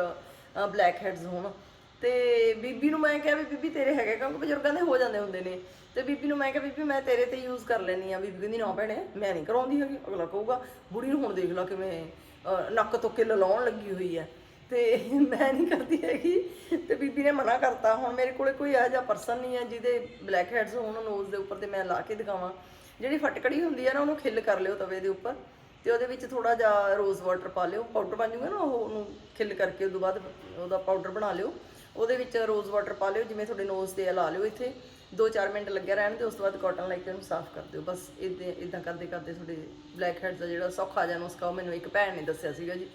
ਬਲੈਕ ਹੈਡਸ ਹੋਣ। ਤੇ ਬੀਬੀ ਨੂੰ ਮੈਂ ਕਿਹਾ ਵੀ ਬੀਬੀ ਤੇਰੇ ਹੈਗੇ ਕਿਉਂਕਿ ਬਜ਼ੁਰਗਾਂ ਦੇ ਹੋ ਜਾਂਦੇ ਹੁੰਦੇ ਨੇ। ਤੇ ਬੀਬੀ ਨੂੰ ਮੈਂ ਕਿਹਾ, ਬੀਬੀ, ਮੈਂ ਤੇਰੇ ਤੇ ਯੂਜ਼ ਕਰ ਲੈਣੀ ਆ ਬੀਬੀ ਕਹਿੰਦੀ, ਨਾ ਭੈਣੇ, ਮੈਂ ਨਹੀਂ ਕਰਾਉਂਦੀ ਹੈਗੀ। ਅਗਲਾ ਕਹੂਗਾ, ਬੁੜੀ ਨੂੰ ਹੁਣ ਦੇਖ ਲਾ ਕਿਵੇਂ ਨੱਕ ਤੋਂ ਲਲਾਉਣ ਲੱਗੀ ਹੋਈ ਹੈ। ਤੇ ਮੈਂ ਨਹੀਂ ਕਰਦੀ ਹੈਗੀ। ਤੇ ਬੀਬੀ ਨੇ ਮਨਾ ਕਰਤਾ, ਹੁਣ ਮੇਰੇ ਕੋਲੇ ਕੋਈ ਇਹੋ ਜਿਹਾ ਪਰਸਨ ਨਹੀਂ ਹੈ ਜਿਹਦੇ ਬਲੈਕ ਹੈਡਸ ਹੋਣ ਨੋਜ਼ ਦੇ ਉੱਪਰ ਤੇ ਮੈਂ ਲਾ ਕੇ ਦਿਖਾਵਾਂ। ਜਿਹੜੀ ਫਟਕੜੀ ਹੁੰਦੀ ਹੈ ਨਾ, ਉਹਨੂੰ ਖਿੱਲ ਕਰ ਲਿਓ ਤਵੇ ਦੇ ਉੱਪਰ। ਤੇ ਉਹਦੇ ਵਿੱਚ ਥੋੜਾ ਜਿਹਾ ਰੋਜ਼ ਵਾਟਰ ਪਾ ਲਿਓ ਪਾਊਡਰ ਬਣ ਜੂਗਾ ਨਾ, ਉਹ ਉਹਨੂੰ ਖਿੱਲ ਕਰਕੇ ਉਦੋਂ ਬਾਅਦ ਉਹਦਾ ਪਾਊਡਰ ਬਣਾ ਲਿਓ। ਉਹਦੇ ਵਿੱਚ ਰੋਜ਼ ਵਾਟਰ ਪਾ ਲਿਓ, ਜਿਵੇਂ ਤੁਹਾਡੇ ਨੋਜ਼ ਤੇ ਲਾ ਲਿਓ ਇੱਥੇ। 2-4 ਮਿੰਟ ਲੱਗਿਆ ਰਹਿਣ ਤੇ ਉਸ ਤੋਂ ਬਾਅਦ ਕਾਟਨ ਲੈ ਕੇ ਉਹਨੂੰ ਸਾਫ਼ ਕਰ ਦਿਓ। ਬਸ ਇਦਾਂ ਇਦਾਂ ਕਰਦੇ ਕਰਦੇ ਤੁਹਾਡੇ ਬਲੈਕ ਹੈਡਸ ਦਾ ਜਿਹੜਾ ਸੌਖਾ ਜਾਣਾ ਉਸਕਾ ਉਹ ਮੈਨੂੰ ਇੱਕ ਭੈਣ ਨੇ ਦੱਸਿਆ ਸੀਗਾ ਜੀ।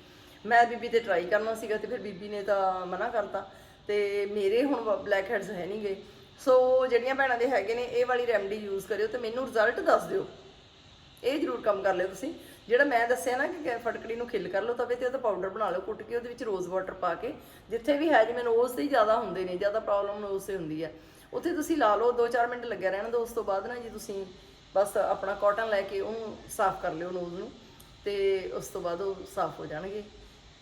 ਮੈਂ ਬੀਬੀ ਤੇ ਟਰਾਈ ਕਰਨਾ ਸੀਗਾ ਤੇ ਫਿਰ ਬੀਬੀ ਨੇ ਤਾਂ ਮਨਾ ਕਰਤਾ। ਤੇ ਮੇਰੇ ਹੁਣ ਬਲੈਕ ਹੈਡਸ ਹੈ ਨਹੀਂ ਗਏ ਸੋ ਜਿਹੜੀਆਂ ਭੈਣਾਂ ਦੇ ਹੈਗੇ ਨੇ, ਇਹ ਵਾਲੀ ਰੈਮਡੀ ਯੂਜ਼ ਕਰਿਓ ਤੇ ਮੈਨੂੰ ਰਿਜ਼ਲਟ ਦੱਸ ਦਿਓ। ਇਹ ਜ਼ਰੂਰ ਕੰਮ ਕਰ ਲਿਓ ਤੁਸੀਂ। ਜਿਹੜਾ ਮੈਂ ਦੱਸਿਆ ਨਾ ਕਿ ਫਟਕੜੀ ਨੂੰ ਖਿੱਲ ਕਰ ਲਓ ਤਵੇ ਤੇ ਉਹਦਾ ਪਾਊਡਰ ਬਣਾ ਲਓ, ਕੁੱਟ ਕੇ ਉਹਦੇ ਵਿੱਚ ਰੋਜ਼ ਵਾਟਰ ਪਾ ਕੇ, ਜਿੱਥੇ ਵੀ ਹੈ, ਜਿਵੇਂ ਨੋਜ਼ ਤੇ ਹੀ ਜ਼ਿਆਦਾ ਹੁੰਦੇ ਨੇ, ਜ਼ਿਆਦਾ ਪ੍ਰੋਬਲਮ ਨੋਜ਼ ਤੇ ਹੁੰਦੀ ਹੈ। ਉੱਥੇ ਤੁਸੀਂ ਲਾ ਲਓ 2-4 ਮਿੰਟ ਲੱਗਿਆ ਰਹਿਣ ਦਿਓ ਉਸ ਤੋਂ ਬਾਅਦ ਨਾ ਜੀ ਤੁਸੀਂ ਬਸ ਆਪਣਾ ਕਾਟਨ ਲੈ ਕੇ ਉਹਨੂੰ ਸਾਫ਼ ਕਰ ਲਿਓ ਨੋਜ਼ ਨੂੰ ਤੇ ਉਸ ਤੋਂ ਬਾਅਦ ਉਹ ਸਾਫ਼ ਹੋ ਜਾਣਗੇ।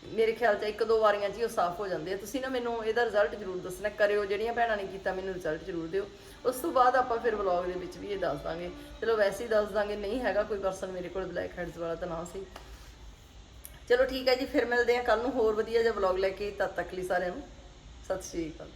ਮੇਰੇ ਖਿਆਲ 'ਚ ਇੱਕ ਦੋ ਵਾਰੀਆਂ 'ਚ ਹੀ ਉਹ ਸਾਫ਼ ਹੋ ਜਾਂਦੇ ਆ। ਤੁਸੀਂ ਨਾ ਮੈਨੂੰ ਇਹਦਾ ਰਿਜ਼ਲਟ ਜ਼ਰੂਰ ਦੱਸਣਾ, ਕਰਿਓ, ਜਿਹੜੀਆਂ ਭੈਣਾਂ ਨੇ ਕੀਤਾ, ਮੈਨੂੰ ਰਿਜ਼ਲਟ ਜ਼ਰੂਰ ਦਿਓ। ਉਸ ਤੋਂ ਬਾਅਦ ਆਪਾਂ ਫਿਰ ਵਲੌਗ ਦੇ ਵਿੱਚ ਵੀ ਇਹ ਦੱਸ ਦਾਂਗੇ। ਚਲੋ ਵੈਸੇ ਹੀ ਦੱਸ ਦਾਂਗੇ, ਨਹੀਂ ਹੈਗਾ ਕੋਈ ਪਰਸਨ ਮੇਰੇ ਕੋਲ ਬਲੈਕ ਹੈਡਸ ਵਾਲਾ ਤਾਂ ਨਾ ਸੀ ਚਲੋ ਠੀਕ ਹੈ ਜੀ, ਫਿਰ ਮਿਲਦੇ ਹਾਂ ਕੱਲ ਨੂੰ ਹੋਰ ਵਧੀਆ ਜਿਹਾ ਵਲੌਗ ਲੈ ਕੇ। ਤਦ ਤੱਕ ਲਈ ਸਾਰਿਆਂ ਨੂੰ, ਸਤਿ ਸ਼੍ਰੀ ਅਕਾਲ।